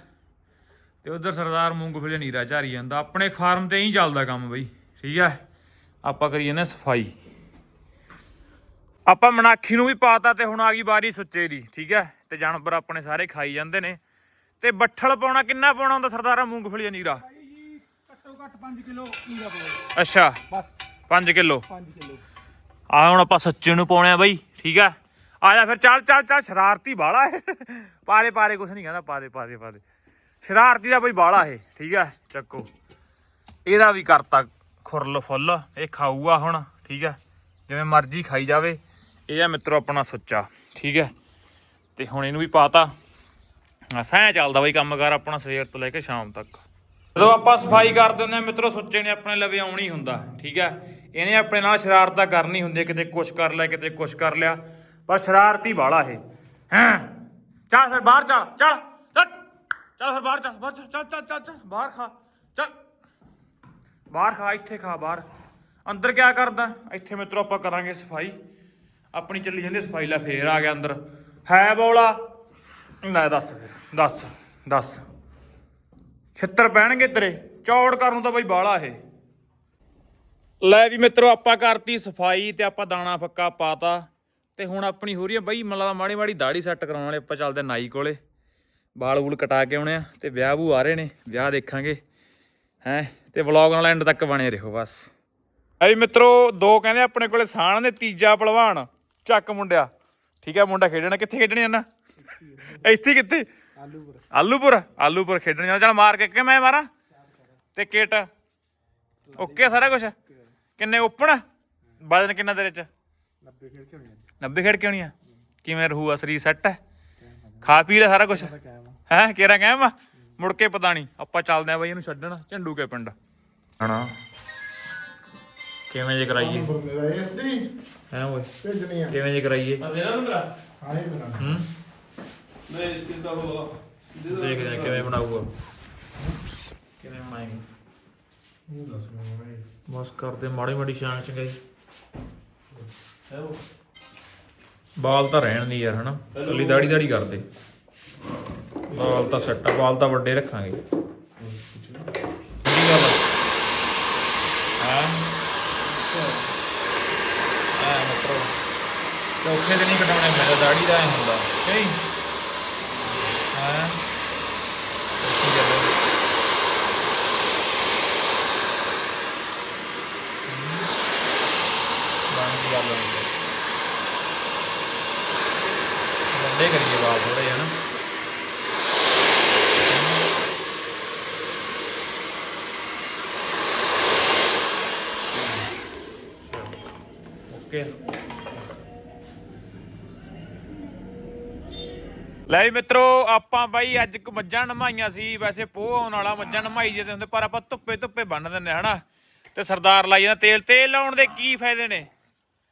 S1: ਤੇ ਉਧਰ ਸਰਦਾਰ ਮੂੰਗਫਲੀ ਨੀਰਾ ਝਾਰੀ ਜਾਂਦਾ। ਆਪਣੇ ਫਾਰਮ ਤੇ ਹੀ ਚੱਲਦਾ ਕੰਮ ਬਈ, ਠੀਕ ਆ। ਆਪਾਂ ਕਰੀਏ ਨਾ ਸਫ਼ਾਈ। ਆਪਾਂ ਮਨਾਖੀ ਨੂੰ ਵੀ ਪਾਤਾ ਤੇ ਹੁਣ ਆ ਗਈ ਵਾਰੀ ਸੁੱਚੇ ਦੀ ਠੀਕ ਹੈ? ਤੇ ਜਾਨਵਰ ਆਪਣੇ ਸਾਰੇ ਖਾਈ ਜਾਂਦੇ ਨੇ। ਤੇ ਬੱਠਲ ਪਾਉਣਾ ਕਿੰਨਾ ਪਾਉਣਾ ਹੁੰਦਾ ਸਰਦਾਰਾ? ਮੂੰਗਫਲੀ ਦਾ ਨੀਰਾ
S2: ਬਾਈ ਜੀ ਘੱਟੋ ਘੱਟ 5 ਕਿਲੋ ਨੀਰਾ ਪਾਓ।
S1: ਅੱਛਾ।
S2: ਬਸ।
S1: 5 ਕਿਲੋ।
S2: 5 ਕਿਲੋ।
S1: ਆ ਹੁਣ ਆਪਾਂ ਸੱਚੇ ਨੂੰ ਪਾਉਣੇ ਆ ਬਈ ਠੀਕ ਹੈ? ਆ ਜਾ ਫਿਰ ਚੱਲ ਚੱਲ ਚੱਲ ਸ਼ਰਾਰਤੀ ਬਾਲਾ ਹੈ ਪਾਰੇ ਪਾਰੇ ਕੁਛ ਨਹੀਂ ਕਹਿੰਦਾ ਪਾਦੇ ਪਾਦੇ ਪਾਦੇ ਸ਼ਰਾਰਤੀ ਦਾ ਬਈ ਬਾਲਾ ਇਹ ਠੀਕ ਹੈ? ਚੱਕੋ। ਇਹਦਾ ਵੀ ਕਰਤਾ ਖੁਰਲ ਫੁੱਲ ਇਹ ਖਾਊਗਾ ਹੁਣ ਠੀਕ ਹੈ? ਜਿਵੇਂ ਮਰਜ਼ੀ ਖਾਈ ਜਾਵੇ। ਇਹ ਆ ਮਿੱਤਰੋ ਆਪਣਾ ਸੁੱਚਾ, ਠੀਕ ਹੈ? ਤੇ ਹੁਣ ਇਹਨੂੰ ਵੀ ਪਾਤਾ। ਅਸਾਂ ਚੱਲਦਾ ਬਈ ਕੰਮਕਾਰ ਆਪਣਾ ਸਵੇਰ ਤੋਂ ਲੈ ਕੇ ਸ਼ਾਮ ਤੱਕ। ਜਦੋਂ ਆਪਾਂ ਸਫ਼ਾਈ ਕਰ ਦਿੰਦੇ ਆ ਮਿੱਤਰੋ, ਸੁੱਚੇ ਨੇ ਆਪਣੇ ਲਵੇ ਆਉਣਾ ਹੀ ਹੁੰਦਾ, ਠੀਕ ਹੈ? ਇਹਨੇ ਆਪਣੇ ਨਾਲ ਸ਼ਰਾਰਤਾਂ ਕਰਨੀ ਹੁੰਦੀ ਕਿਤੇ ਕੁਛ ਕਰ ਲਿਆ, ਕਿਤੇ ਕੁਛ ਕਰ ਲਿਆ। ਪਰ ਸ਼ਰਾਰਤੀ ਬਾਲਾ ਇਹ, ਹੈਂ? ਚੱਲ ਫਿਰ ਬਾਹਰ ਚੱਲ ਚੱਲ ਚੱਲ ਚੱਲ ਫਿਰ ਬਾਹਰ ਚੱਲ ਬਾਹਰ ਚੱਲ ਚੱਲ ਚੱਲ ਚੱਲ ਚੱਲ, ਬਾਹਰ ਖਾ, ਚੱਲ। ਬਾਹਰ ਖਾ, ਇੱਥੇ ਖਾ, ਬਾਹਰ। ਅੰਦਰ ਕਿਆ ਕਰਦਾ? ਇੱਥੇ ਮਿੱਤਰੋ ਆਪਾਂ ਕਰਾਂਗੇ ਸਫ਼ਾਈ। ਆਪਣੀ ਚੱਲੀ ਜਾਂਦੀ ਸਫ਼ਾਈ ਲੈ ਫੇਰ ਆ ਗਿਆ ਅੰਦਰ। ਹੈ ਬੋਲਾ? ਲੈ ਦੱਸ ਫਿਰ, ਦੱਸ ਦੱਸ। ਛਿੱਤਰ ਪੈਣਗੇ ਤੇਰੇ, ਚੌੜ ਕਰਨ ਤਾਂ ਬਈ ਬਾਲਾ ਇਹ। ਲੈ ਵੀ ਮਿੱਤਰੋ, ਆਪਾਂ ਕਰਤੀ ਸਫ਼ਾਈ ਤੇ ਆਪਾਂ ਦਾਣਾ ਫੱਕਾ ਪਾਤਾ। ਤੇ ਹੁਣ ਆਪਣੀ ਹੋ ਰਹੀ ਹੈ ਬਈ, ਮਤਲਬ ਮਾੜੀ ਮਾੜੀ ਦਾੜੀ ਸੈੱਟ ਕਰਾਉਣ ਵਾਲੇ, ਆਪਾਂ ਚੱਲਦੇ ਨਾਈ ਕੋਲੇ। ਵਾਲ ਵੂਲ ਕਟਾ ਕੇ ਆਉਣੇ ਆ, ਤੇ ਵਿਆਹ ਬੂ ਆ ਰਹੇ ਨੇ, ਵਿਆਹ ਦੇਖਾਂਗੇ। ਹੈ, ਤੇ ਵਲੌਗ ਨਾਲ ਐਂਡ ਤੱਕ ਬਣੇ ਰਹੋ, ਬਸ। ਐ ਮਿੱਤਰੋ, ਦੋ ਕਹਿੰਦੇ ਆਪਣੇ ਕੋਲੇ ਸਾਣ ਦੇ ਤੀਜਾ ਪਹਿਲਵਾਨ। ਚੱਕ ਮੁੰਡਿਆ। ਠੀਕ ਹੈ ਮੁੰਡਾ ਖੇਡਣਾ ਕਿੱਥੇ ਖੇਡਣੇ ਜਾਣਾ ਇੱਥੇ ਕਿੱਥੇ?
S3: ਆਲੂਪੁਰ।
S1: ਆਲੂਪੁਰ ਆਲੂਪੁਰ ਖੇਡਣ ਜਾਣਾ ਚੱਲ ਮਾਰ ਕੇ ਕਿ ਮੈਂ ਮਾਰਾਂ? ਤੇ ਕਿਟ। ਓਕੇ ਸਾਰਾ ਕੁਝ ਕਿੰਨੇ ਓਪਨ? ਵਜਨ ਕਿੰਨਾ ਤੇਰੇ ਚ?
S3: 90 ਖੇਡ ਕੇ ਹੋਣੀ
S1: 90 ਖੇਡ ਕੇ ਹੋਣੀ ਆ? ਕਿਵੇਂ ਰਹੂਗਾ ਸਰੀਰ ਸੈੱਟ? ਹੈ ਖਾ ਪੀ ਲੈ ਸਾਰਾ ਕੁਝ ਹੈ ਕਿਹੜਾ ਕਹਿਮ ਆ? ਮੁੜ ਕੇ ਪਤਾ ਨਹੀਂ ਆਪਾਂ ਚੱਲਦੇ ਆ ਬਈ ਇਹਨੂੰ ਛੱਡਣ। ਝੰਡੂ ਕੇ ਪਿੰਡ। ਹਣਾ ਕਿਵੇਂ ਜੇ ਕਰਾਈਏ?
S3: ਮੇਰਾ ਇਸ ਦੀ
S1: ਹੈ ਓਏ
S3: ਭੇਜਣੀ ਆ।
S1: ਕਿਵੇਂ ਜੇ ਕਰਾਈਏ?
S2: ਦੇਣਾ ਨੂੰ ਤੇਰਾ
S3: ਆਏ ਬਣਾ
S1: ਹੂੰ?
S2: ਨਹੀਂ ਇਸ ਦੀ ਤਾਂ ਉਹ
S1: ਦੇਖਦੇ ਆ ਕਿਵੇਂ ਬਣਾਊਗਾ। ਕਿਵੇਂ ਬਣਾਏਗਾ?
S3: ਇਹ ਦੱਸ ਮੈਨੂੰ
S1: ਬਸ ਕਰਦੇ ਮਾੜੀ ਮਾੜੀ ਸ਼ਾਨ ਚੰਗਾਈ ਹੈ ਉਹ? ਬਾਲ ਤਾਂ ਰਹਿਣ ਦੀ ਯਾਰ ਹਨਾ? ਕੱਲੀ ਦਾੜੀ ਦਾੜੀ ਕਰਦੇ। ਬਾਲ ਤਾਂ ਸੈੱਟ ਆ ਬਾਲ ਤਾਂ ਵੱਡੇ ਰੱਖਾਂਗੇ ਕੀ ਗੱਲ ਹਾਂ ਆ ਮਤਲਬ ਚੌਥੇ ਦਿਨ ਹੀ ਕਟਾਉਣੇ ਮੈਂ ਦਾੜੀ ਦਾ ਐ ਹੁੰਦਾ। ਨਹੀਂ। ਹਾਂ? ਕੀ ਗੱਲ ਹੈ। ਬਣ ਦੀ ਗੱਲ ਨਹੀਂ ਵੱਡੇ ਕਰੀਏ ਬਾਲ ਥੋੜੇ ਜਿਹਾ ਨਾ ਓਕੇ। ਲੈ ਵੀ ਮਿੱਤਰੋ ਆਪਾਂ ਬਾਈ ਅੱਜ ਇੱਕ ਮੱਝਾਂ ਨਮਾਈਆਂ ਸੀ ਵੈਸੇ ਪੋਹ ਆਉਣ ਵਾਲਾ ਮੱਝਾਂ ਨਮਾਈ ਜਾਂਦੇ ਹੁੰਦੇ ਪਰ ਆਪਾਂ ਧੁੱਪੇ ਧੁੱਪੇ ਬੰਨ ਦਿੰਦੇ ਹਨਾ? ਤੇ ਸਰਦਾਰ ਲਾਈ ਜਾਂਦਾ ਤੇਲ ਤੇਲ ਲਾਉਣ ਦੇ ਕੀ ਫਾਇਦੇ ਨੇ?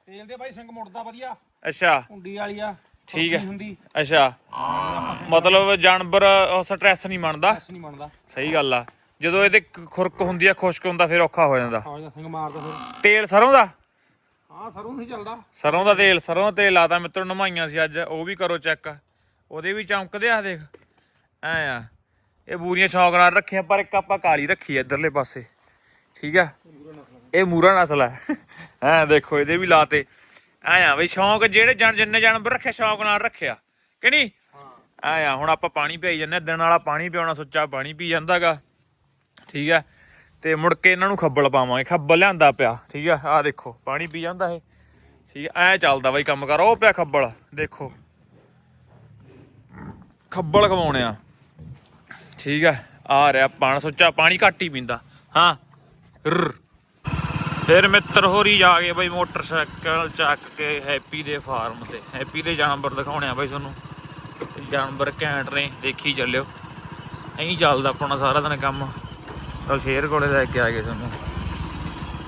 S2: ਤੇਲ ਦੇ ਭਾਈ ਸਿੰਘ ਮੁੜਦਾ ਵਧੀਆ।
S1: ਅੱਛਾ।
S2: ਹੁੰਡੀ ਵਾਲੀ ਆ
S1: ਠੀਕ ਹੈ।
S2: ਹੁੰਦੀ।
S1: ਅੱਛਾ। ਮਤਲਬ ਜਾਨਵਰ ਸਟ੍ਰੈਸ ਨਹੀਂ ਮੰਨਦਾ?
S2: ਨਹੀਂ ਮੰਨਦਾ।
S1: ਸਹੀ ਗੱਲ ਆ। ਜਦੋਂ ਇਹਦੇ ਖੁਰਕ ਹੁੰਦੀ ਆ ਖੁਸ਼ਕ ਹੁੰਦਾ ਫਿਰ ਔਖਾ ਹੋ ਜਾਂਦਾ।
S2: ਆਹ ਸਿੰਘ ਮਾਰਦਾ ਫਿਰ।
S1: ਤੇਲ ਸਰੋਂ ਦਾ?
S2: ਹਾਂ ਸਰੋਂ ਨਹੀਂ ਚੱਲਦਾ।
S1: ਸਰੋਂ ਦਾ ਤੇਲ ਸਰੋਂ ਦਾ ਤੇਲ ਲਾਤਾ ਮਿੱਤਰੋ ਨਮਾਈਆਂ ਸੀ ਅੱਜ ਉਹ ਵੀ ਕਰੋ ਚੈੱਕ ਉਹਦੇ ਵੀ ਚਮਕਦੇ ਆ ਦੇਖ। ਐ ਆ। ਇਹ ਬੂਰੀਆਂ ਸ਼ੌਕ ਨਾਲ ਰੱਖੀਆਂ ਪਰ ਇੱਕ ਆਪਾਂ ਕਾਲੀ ਰੱਖੀ ਆ ਇਧਰਲੇ ਪਾਸੇ। ਠੀਕ ਆ? ਇਹ ਮੂਰਾ ਨਸਲ ਹੈ ਐ ਦੇਖੋ ਇਹਦੇ ਵੀ ਲਾਤੇ। ਐ ਆ ਬਈ ਸ਼ੌਕ ਜਿਹੜੇ ਜਨ ਜਿੰਨੇ ਜਾਨਵਰ ਰੱਖਿਆ ਸ਼ੌਕ ਨਾਲ ਰੱਖਿਆ। ਕਿ ਨਹੀਂ? ਐ ਆ ਹੁਣ ਆਪਾਂ ਪਾਣੀ ਪਿਆਈ ਜਾਂਦੇ ਆ, ਦਿਨ ਵਾਲਾ ਪਾਣੀ ਪਿਆਉਣਾ ਸੁੱਚਾ ਪਾਣੀ ਪੀ ਜਾਂਦਾਗਾ। ਠੀਕ ਆ? ਤੇ ਮੁੜ ਕੇ ਇਹਨਾਂ ਨੂੰ ਖੱਬਲ ਪਾਵਾਂਗੇ। ਖੱਬਲ ਲਿਆਂਦਾ ਪਿਆ ਠੀਕ ਆ? ਆ ਦੇਖੋ ਪਾਣੀ ਪੀ ਜਾਂਦਾ ਇਹ। ਠੀਕ ਆ? ਐ ਚੱਲਦਾ ਬਾਈ ਕੰਮ ਕਰ ਉਹ ਪਿਆ ਖੱਬਲ ਦੇਖੋ। ਖੱਬਲ ਖਵਾਉਣੇ ਆ। ਠੀਕ ਆ ਆ ਰਿਹਾ ਪਾਣ ਸੁੱਚਾ, ਪਾਣੀ ਘੱਟ ਹੀ ਪੀਂਦਾ। ਹਾਂ। ਰਰ। ਫਿਰ ਮਿੱਤਰ ਹੋਰੀ ਜਾ ਕੇ ਬਾਈ ਮੋਟਰਸਾਈਕਲ ਚੱਕ ਕੇ ਹੈਪੀ ਦੇ ਫਾਰਮ ਤੇ। ਹੈਪੀ ਦੇ ਜਾਨਵਰ ਦਿਖਾਉਣੇ ਆ ਬਾਈ ਤੁਹਾਨੂੰ। ਜਾਨਵਰ ਘੈਂਟ ਨੇ, ਦੇਖੀ ਚੱਲਿਓ। ਐਂ ਚੱਲਦਾ ਆਪਣਾ ਸਾਰਾ ਦਿਨ ਕੰਮ। ਤਾਂ ਸ਼ੇਰ ਕੋਲੇ ਲੈ ਕੇ ਆ ਗਏ ਤੁਹਾਨੂੰ।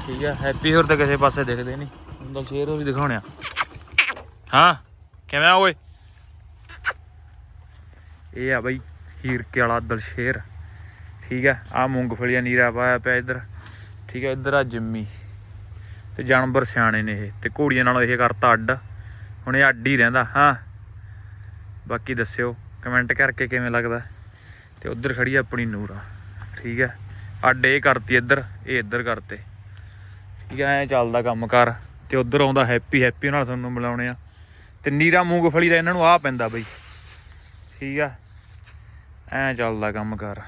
S1: ਠੀਕ ਹੈ ਹੈਪੀ ਹੋਰ ਤਾਂ ਕਿਸੇ ਪਾਸੇ ਦਿਖਦੇ ਨਹੀਂ। ਹੁਣ ਸ਼ੇਰ ਹੋਰ ਹੀ ਦਿਖਾਉਣੇ ਆ। ਹਾਂ, ਕਿਵੇਂ ਆ ਓਏ? ਇਹ ਆ ਬਾਈ ਹੀਰਕੇ ਵਾਲਾ ਦਲਸ਼ੇਰ ਠੀਕ ਆ ਆ ਮੂੰਗਫਲੀਆਂ ਨੀਰਾ ਪਾਇਆ ਪਿਆ ਇੱਧਰ। ਠੀਕ ਹੈ ਇੱਧਰ ਆ ਜਿੰਮੀ। ਤੇ ਜਾਨਵਰ ਸਿਆਣੇ ਨੇ ਇਹ, ਤੇ ਘੋੜੀਆਂ ਨਾਲੋਂ ਇਹ ਕਰਤਾ ਅੱਡ। ਹੁਣ ਇਹ ਅੱਡ ਹੀ ਰਹਿੰਦਾ, ਹਾਂ। ਬਾਕੀ ਦੱਸਿਓ ਕਮੈਂਟ ਕਰਕੇ ਕਿਵੇਂ ਲੱਗਦਾ। ਤੇ ਉੱਧਰ ਖੜੀ ਆ ਆਪਣੀ ਨੂਰਾ। ਠੀਕ ਹੈ ਅੱਡ ਇਹ ਕਰਤੀ ਇੱਧਰ, ਇਹ ਇੱਧਰ ਕਰਤੇ। ਠੀਕ ਹੈ ਐ ਚੱਲਦਾ ਕੰਮ ਕਰ ਤੇ ਉੱਧਰ ਆਉਂਦਾ ਹੈਪੀ ਹੈਪੀ ਨਾਲ ਸਾਨੂੰ ਮਿਲਾਉਣੇ ਆ। ਤੇ ਨੀਰਾ ਮੂੰਗਫਲੀ ਦਾ ਇਹਨਾਂ ਨੂੰ ਆ ਪੈਂਦਾ ਬਈ। ਠੀਕ ਆ ਐ ਚੱਲਦਾ ਕੰਮ ਕਰ।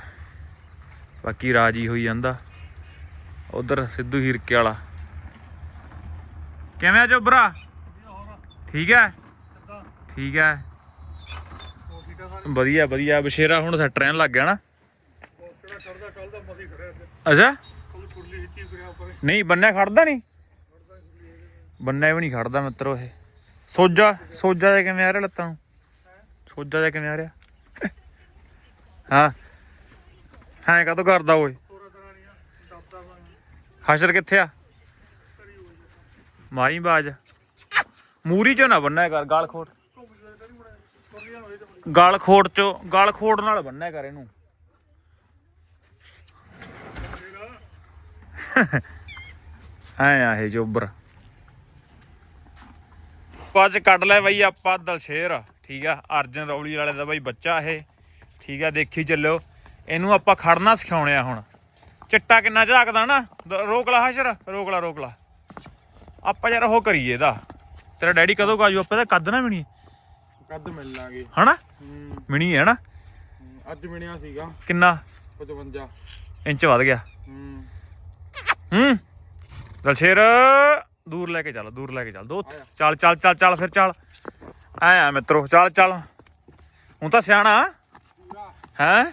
S1: ਬਾਕੀ ਰਾਜੀ ਹੋਈ ਜਾਂਦਾ। ਉਧਰ ਸਿੱਧੂ ਹੀਰਕੇ ਵਾਲਾ। ਕਿਵੇਂ ਆ ਜੋਬਰਾ? ਠੀਕ ਹੈ ਠੀਕ ਹੈ ਵਧੀਆ ਵਧੀਆ। ਬਸ਼ੇਰਾ ਹੁਣ ਸੈੱਟ ਰਹਿਣ ਲੱਗ ਗਿਆ ਨਾ। ਅੱਛਾ? ਨਹੀਂ, ਬੰਨਿਆ ਖੜਦਾ ਨਹੀਂ? ਬੰਨਿਆ ਵੀ ਨਹੀਂ ਖੜਦਾ ਮਿੱਤਰੋ ਇਹ। ਸੋਜਾ ਸੋਜਾ ਦੇ ਕਿਵੇਂ ਆ ਰਿਹਾ ਲੱਤਾਂ ਨੂੰ? ਸੋਜਾ ਦੇ ਕਿਵੇਂ ਆ ਰਿਹਾ? ਹਾਂ। ਹਾਂ ਕਦੋਂ ਕਰਦਾ ਓਏ? ਹਸ਼ਰ ਕਿੱਥੇ ਆ? ਮਾਰੀ ਬਾਜ। ਮੂਰੀ ਚ ਨਾ ਬੰਨਿਆ ਕਰ, ਗਾਲ ਖੋਟ। ਗਾਲ ਖੋਟ ਚ, ਗਾਲ ਖੋਟ ਨਾਲ ਬੰਨਿਆ ਕਰ ਇਹਨੂੰ। ਐ ਆ ਇਹ ਜੋਬਰ। ਅੱਜ ਕੱਢ ਲੈ ਬਈ ਆਪਾਂ ਦਲਸ਼ੇਰ, ਠੀਕ ਆ? ਅਰਜਨ ਰੌਲੀ ਵਾਲੇ ਦਾ ਬਈ ਬੱਚਾ ਇਹ। ਠੀਕ ਆ ਦੇਖੀ ਚੱਲਿਓ। ਇਹਨੂੰ ਆਪਾਂ ਖੜਨਾ ਸਿਖਾਉਣੇ ਆ ਹੁਣ। ਚਿੱਟਾ ਕਿੰਨਾ ਝਾਕਦਾ ਨਾ ਦ- ਰੋਕ ਲਾ ਹਸ਼ਰ ਰੋਕ ਲਾ ਰੋਕ ਲਾ। ਆਪਾਂ ਯਾਰ ਉਹ ਕਰੀਏ ਇਹਦਾ। ਤੇਰਾ ਡੈਡੀ ਕਦੋਂ ਕਾਜੂ ਆਪਾਂ ਤਾਂ ਕੱਦ ਨਾ ਮਿਣੀ
S3: ਕੱਦ ਮਿਲ ਲਾਂਗੇ।
S1: ਹਨਾ? ਮਿਣੀ ਹੈ ਨਾ?
S3: ਅੱਜ ਮਿਣਿਆ ਸੀਗਾ।
S1: ਕਿੰਨਾ?
S3: 55
S1: ਇੰਚ ਵੱਧ ਗਿਆ।
S3: ਹੂੰ।
S1: ਹੂੰ। ਦਲਸ਼ੇਰ ਦੂਰ ਲੈ ਕੇ ਚੱਲ ਦੂਰ ਲੈ ਕੇ ਚੱਲ। ਦੋ ਚੱਲ ਚੱਲ ਚੱਲ ਚੱਲ ਫਿਰ ਚੱਲ। ਐ ਆ ਮਿੱਤਰੋ ਚੱਲ ਚੱਲ। ਹੁਣ ਤਾਂ ਸਿਆਣਾ। ਹੈ?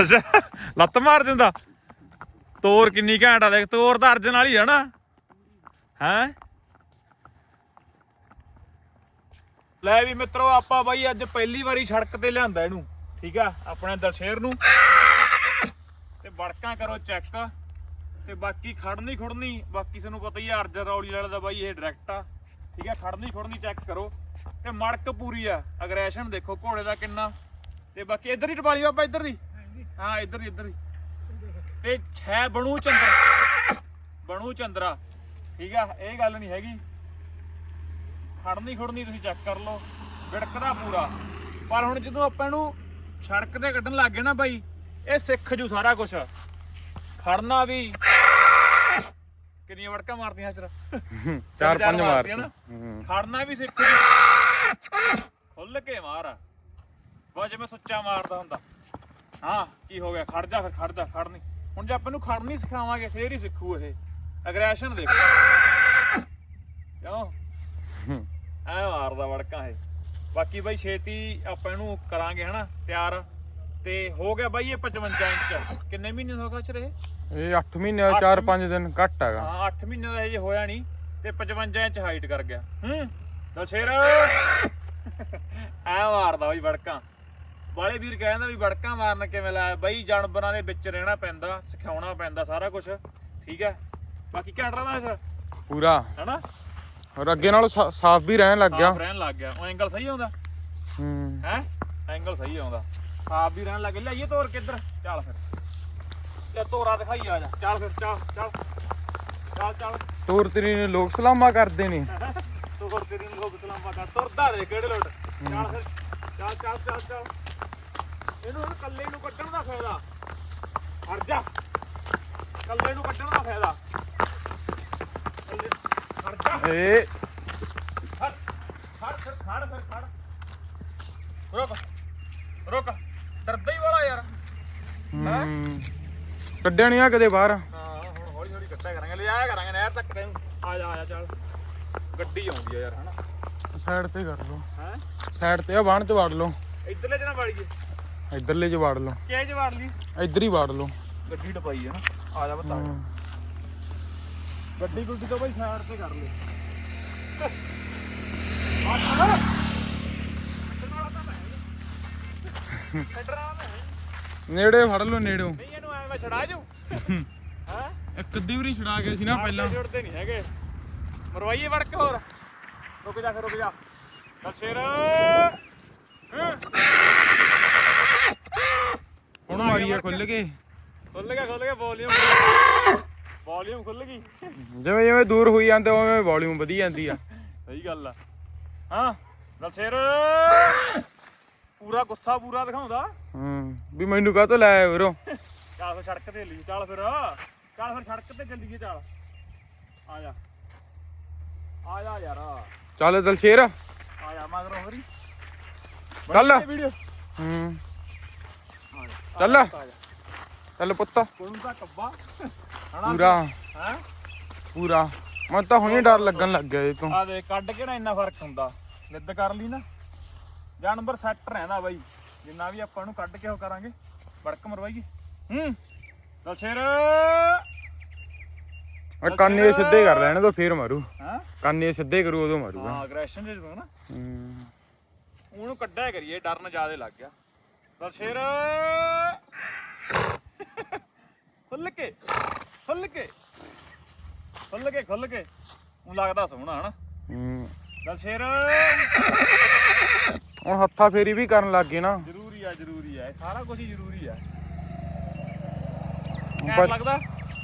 S1: ਅੱਛਾ, ਲੱਤ ਮਾਰ ਦਿੰਦਾ। ਤੋਰ ਕਿੰਨੀ ਘੈਂਟ ਆ, ਦੇਖ, ਤੋਰ ਤਾਂ ਅਰਜਨ ਵਾਲੀ ਹੈ ਨਾ। ਹੈ? ਲੈ ਵੀ ਮਿੱਤਰੋ, ਆਪਾਂ ਬਾਈ ਅੱਜ ਪਹਿਲੀ ਵਾਰੀ ਸੜਕ ਤੇ ਲਿਆਂਦਾ ਇਹਨੂੰ, ਠੀਕ ਆ? ਆਪਣੇ ਦਲਸ਼ੇਰ ਨੂੰ। ਤੇ ਵੜਕਾਂ ਕਰੋ ਚੈੱਕ ਤੇ ਬਾਕੀ ਖੜਨੀ ਖੁੜਨੀ, ਬਾਕੀ ਤੁਹਾਨੂੰ ਪਤਾ ਹੀ ਆ, ਅਰਜਨ ਰੌਲੀ ਵਾਲਾ ਦਾ ਬਾਈ ਇਹ ਡਾਇਰੈਕਟ ਆ। ਠੀਕ ਆ, ਖੜਨੀ ਖੁੜਨੀ ਚੈੱਕ ਕਰੋ। ਤੇ ਮੜਕ ਪੂਰੀ ਆ। ਅਗਰੈਸ਼ਨ ਦੇਖੋ ਘੋੜੇ ਦਾ ਕਿੰਨਾ। ਤੇ ਬਾਕੀ ਇੱਧਰ ਹੀ ਟਪਾਲੀ ਬਾਬਾ ਇੱਧਰ ਦੀ? ਹਾਂ ਇੱਧਰ ਹੀ ਇੱਧਰ ਹੀ ਤੇ ਛੈ ਬਣੂ ਚੰਦਰਾ। ਬਣੂ ਚੰਦਰਾ। ਠੀਕ ਆ ਇਹ ਗੱਲ ਨਹੀਂ ਹੈਗੀ। ਖੜਨੀ ਖੁੜਨੀ ਤੁਸੀਂ ਚੈੱਕ ਕਰ ਲਓ। ਵਿੜਕਦਾ ਪੂਰਾ। ਪਰ ਹੁਣ ਜਦੋਂ ਆਪਾਂ ਇਹਨੂੰ ਸੜਕ ਤੇ ਕੱਢਣ ਲੱਗ ਗਏ ਨਾ ਬਾਈ ਇਹ ਸਿੱਖ ਜੂ ਸਾਰਾ ਕੁਝ ਖੜਨਾ ਵੀ। ਕਿੰਨੀਆਂ ਵੜਕਾਂ ਮਾਰਦੀਆਂ ਸਿਰ
S3: ਚਾਰ ਪੰਜ
S1: ਮਾਰਦੀਆਂ ਨਾ। ਖੜਨਾ ਵੀ ਸਿੱਖ ਜੂ। ਖੁੱਲ ਕੇ ਮਾਰ। ਬਸ ਜਿਵੇਂ ਸੁੱਚਾ ਮਾਰਦਾ ਹੁੰਦਾ। ਹਾਂ ਕੀ ਹੋ ਗਿਆ? ਖੜ ਜਾ ਫਿਰ ਖੜ ਜਾ ਖੜ ਨਹੀਂ ਹੁਣ ਜੇ ਆਪਾਂ ਨੂੰ ਖੜਨੀ ਸਿਖਾਵਾਂਗੇ ਫੇਰ ਹੀ ਸਿੱਖੂ ਇਹ। ਅਗਰੈਸ਼ਨ ਦੇਖੋ। ਕਿਉਂ? ਐ ਮਾਰਦਾ ਵੜਕਾਂ ਇਹ। ਬਾਕੀ ਬਾਈ ਛੇਤੀ ਆਪਾਂ ਇਹਨੂੰ ਕਰਾਂਗੇ ਹਨਾ? ਤਿਆਰ। ਤੇ ਹੋ ਗਿਆ ਬਾਈ ਇਹ 55 ਇੰਚ। ਕਿੰਨੇ ਮਹੀਨੇ ਹੋ ਗਏ ਚ ਰਹੇ
S3: ਇਹ? 8 ਮਹੀਨੇ 4-5 ਦਿਨ ਘੱਟ ਹੈਗਾ।
S1: ਹਾਂ 8 ਮਹੀਨੇ ਦਾ ਹਜੇ ਹੋਇਆ ਨਹੀਂ ਤੇ 55 ਇੰਚ ਹਾਈਟ ਕਰ ਗਿਆ। ਹੂੰ? ਦਲਸ਼ੇਰ ਐ ਮਾਰਦਾ ਬਾਈ ਵੜਕਾਂ। ਬਾਲੇ ਵੀਰ ਕਹਿੰਦਾ ਵੀ ਵੜਕਾਂ ਮਾਰਨ ਕਿਵੇਂ ਲਾਇਆ? ਬਾਈ ਜਾਨਵਰਾਂ ਦੇ ਵਿੱਚ ਰਹਿਣਾ ਪੈਂਦਾ ਸਿਖਾਉਣਾ ਪੈਂਦਾ ਸਾਰਾ ਕੁਝ ਠੀਕ ਹੈ? ਬਾਕੀ ਘੈਂਟ ਦਾ ਸਰ
S3: ਪੂਰਾ।
S1: ਹੈਨਾ?
S3: ਔਰ ਅੱਗੇ ਨਾਲੋਂ ਸਾ- ਸਾਫ਼ ਵੀ ਰਹਿਣ ਲੱਗ ਗਿਆ।
S1: ਸਾਫ਼ ਰਹਿਣ ਲੱਗ ਗਿਆ। ਉਹ ਐਂਗਲ ਸਹੀ ਆਉਂਦਾ?
S3: ਹੂੰ।
S1: ਹੈ? ਐਂਗਲ ਸਹੀ ਆਉਂਦਾ। ਸਾਫ਼ ਵੀ ਰਹਿਣ ਲੱਗ ਗਿਆ। ਲਿਆਈਏ ਤੋਰ ਕਿੱਧਰ ਚੱਲ ਫਿਰ। ਤੇ ਤੋਰਾ ਦਿਖਾਈ ਆ ਜਾ। ਚੱਲ ਫਿਰ ਚੱਲ ਚੱਲ। ਚੱਲ ਚੱਲ।
S3: ਤੋਰ ਤੇਰੀ ਨੂੰ ਲੋਕ ਸਲਾਮਾ ਕਰਦੇ ਨੇ।
S1: ਤੋਰ ਤੇਰੀ ਨੂੰ ਲੋਕ ਸਲਾਮਾ ਕਰ ਤੁਰਦਾ ਦੇ ਕਿਹੜੇ ਲੋਟ। ਚੱਲ ਫਿਰ। ਚੱਲ ਚੱਲ ਚੱਲ ਚੱਲ। ਇਹਨੂੰ ਹੁਣ ਕੱਲੇ ਨੂੰ ਕੱਢਣ ਦਾ ਫਾਇਦਾ। ਹਟ ਜਾ। ਕੱਲੇ ਨੂੰ ਕੱਢਣ ਦਾ ਫਾਇਦਾ। ਕੱਲੇ ਹਟ ਜਾ।
S3: ਏ।
S1: ਖੜ ਖੜ ਫਿਰ ਖੜ ਫਿਰ ਖੜ। ਰੁਕ। ਰੁਕ। ਡਰਦਾ ਹੀ ਵਾਲਾ ਯਾਰ।
S3: ਹੂੰ। ਕੱਢਿਆ ਨਹੀਂ ਆ ਕਦੇ ਬਾਹਰ।
S1: ਹਾਂ ਹੁਣ ਹੌਲੀ ਹੌਲੀ ਕੱਟਿਆ ਕਰਾਂਗੇ। ਲੈ ਆਇਆ ਕਰਾਂਗੇ ਨਹਿਰ ਤੱਕ ਤੈਨੂੰ। ਆ ਜਾ ਆ ਜਾ ਚੱਲ। ਗੱਡੀ ਆਉਂਦੀ ਆ ਯਾਰ ਹਨਾ?
S3: ਸਾਈਡ ਤੇ ਕਰ ਲਓ।
S1: ਹੈ?
S3: ਸਾਈਡ ਤੇ ਆ ਬਾਣ ਚ ਵਾੜ ਲਓ।
S1: ਇੱਧਰਲੇ ਚ ਨਾ ਵਾੜੀਏ
S3: ਇਧਰਲੇ ਚ ਵਾੜ ਲਓ।
S1: ਕਿਹ ਚ ਵਾੜ ਲਈ?
S3: ਇੱਧਰ ਹੀ ਵਾੜ ਲਓ।
S1: ਗੱਡੀ ਟਪਾਈ ਆ ਨਾ। ਆ ਜਾ ਬਤਾ। ਗੱਡੀ ਗੁੱਡੀ ਤੋਂ ਬਈ ਸਾਈਡ ਤੇ ਕਰ ਲੈ
S3: ਨੇੜੇ ਫੜ ਲਓ ਨੇੜੋਂ
S1: ਨਹੀਂ ਇਹਨੂੰ ਐਵੇਂ ਛੜਾ ਜੂ। ਹੈ।
S3: ਇੱਕ ਅੱਧੀ ਵਾਰੀ ਛੁਡਾ ਗਿਆ ਸੀ ਨਾ ਪਹਿਲਾਂ।
S1: ਛੁੱਟਦੇ ਨਹੀਂ ਹੈਗੇ। ਮਰਵਾਈਏ ਵੜ ਕੇ ਹੋਰ। ਰੁਕ ਜਾ ਫਿਰ ਰੁਕ ਜਾ। ਚੱਲ ਸ਼ੇਰ
S3: ਹੁਣ ਮਾਰੀਆ ਖੁੱਲ ਕੇ
S1: ਖੁੱਲ ਗਿਆ ਖੁੱਲ ਗਿਆ ਵੋਲੀਅਮ ਵੋਲੀਅਮ ਖੁੱਲ ਗਈ।
S3: ਜਿਵੇਂ ਜਿਵੇਂ ਦੂਰ ਹੋਈ ਜਾਂਦੇ ਉਵੇਂ ਵੋਲਿਊਮ ਵਧੀ ਜਾਂਦੀ ਆ।
S1: ਸਹੀ ਗੱਲ ਆ। ਹਾਂ ਚੱਲ ਸ਼ੇਰ ਪੂਰਾ ਗੁੱਸਾ ਪੂਰਾ ਦਿਖਾਉਂਦਾ।
S3: ਹੂੰ ਵੀ ਮੈਨੂੰ ਕਾਹ ਤੋਂ ਲਾਇਆ ਵੀਰੋ?
S1: ਚੱਲ ਫਿਰ ਸੜਕ ਤੇ ਲਈ ਚੱਲ ਫਿਰ। ਚੱਲ ਫਿਰ ਸੜਕ ਤੇ ਚੱਲੀਏ ਚੱਲ। ਆ ਜਾ। ਆ ਜਾ ਯਾਰ। ਆ
S3: ਚੱਲ ਦਲਸ਼ੇਰ
S1: ਜਾ ਮਗਰੋਂ ਹੋਰੀ।
S3: ਚੱਲ।
S1: ਵੀਡੀਓ
S3: ਹੂੰ।
S1: ਆ ਜਾ
S3: ਚੱਲ।
S1: ਆ ਜਾ
S3: ਚੱਲ ਪੁੱਤ।
S1: ਕੋਣ ਦਾ ਕੱਬਾ ਹਣਾ?
S3: ਪੂਰਾ।
S1: ਹੈ?
S3: ਪੂਰਾ। ਮੈਨੂੰ ਤਾਂ ਹੁਣੇ ਡਰ ਲੱਗਣ ਲੱਗ ਗਿਆ ਇਹ ਤੋਂ।
S1: ਆ ਦੇ ਕੱਢ ਕੇ ਨਾ ਇੰਨਾ ਫ਼ਰਕ ਹੁੰਦਾ। ਲਿੱਦ ਕਰ ਲਈ ਨਾ। ਜਾਨਵਰ ਸੈੱਟ ਰਹਿੰਦਾ ਬਾਈ। ਜਿੰਨਾ ਵੀ ਆਪਾਂ ਨੂੰ ਕੱਢ ਕੇ ਉਹ ਕਰਾਂਗੇ। ਬੜਕ ਮਰਵਾਈਏ। ਹੂੰ। ਚੱਲ ਸ਼ੇਰ।
S3: ਆ ਕੰਨੇ ਸਿੱਧੇ ਕਰ ਲੈਣੇ ਤਾਂ ਫੇਰ ਮਾਰੂ।
S1: ਹਾਂ?
S3: ਕੰਨੇ ਸਿੱਧੇ ਕਰੂ ਉਦੋਂ ਮਾਰੂਗਾ।
S1: ਹਾਂ ਅਗਰੈਸ਼ਨ ਜੇ ਜਦੋਂ ਨਾ।
S3: ਹੂੰ।
S1: ਉਹਨੂੰ ਕੱਢਿਆ ਕਰੀਏ ਡਰਨ ਜ਼ਿਆਦੇ ਲੱਗ ਗਿਆ। ਚੱਲ ਸ਼ੇਰ। ਖੁੱਲ ਕੇ ਖੁੱਲ ਕੇ ਖੁੱਲ ਕੇ ਖੁੱਲ ਕੇ। ਉਹ ਲੱਗਦਾ ਸੋਹਣਾ ਹਨਾ?
S3: ਹੂੰ।
S1: ਚੱਲ ਸ਼ੇਰ।
S3: ਹੁਣ ਹੱਥਾ ਫੇਰੀ ਵੀ ਕਰਨ ਲੱਗ ਗਏ ਨਾ।
S1: ਜ਼ਰੂਰੀ ਆ ਜ਼ਰੂਰੀ ਆ ਇਹ ਸਾਰਾ ਕੁਝ ਹੀ ਜ਼ਰੂਰੀ ਆ।
S3: ਪਰ-
S1: ਲੱਗਦਾ?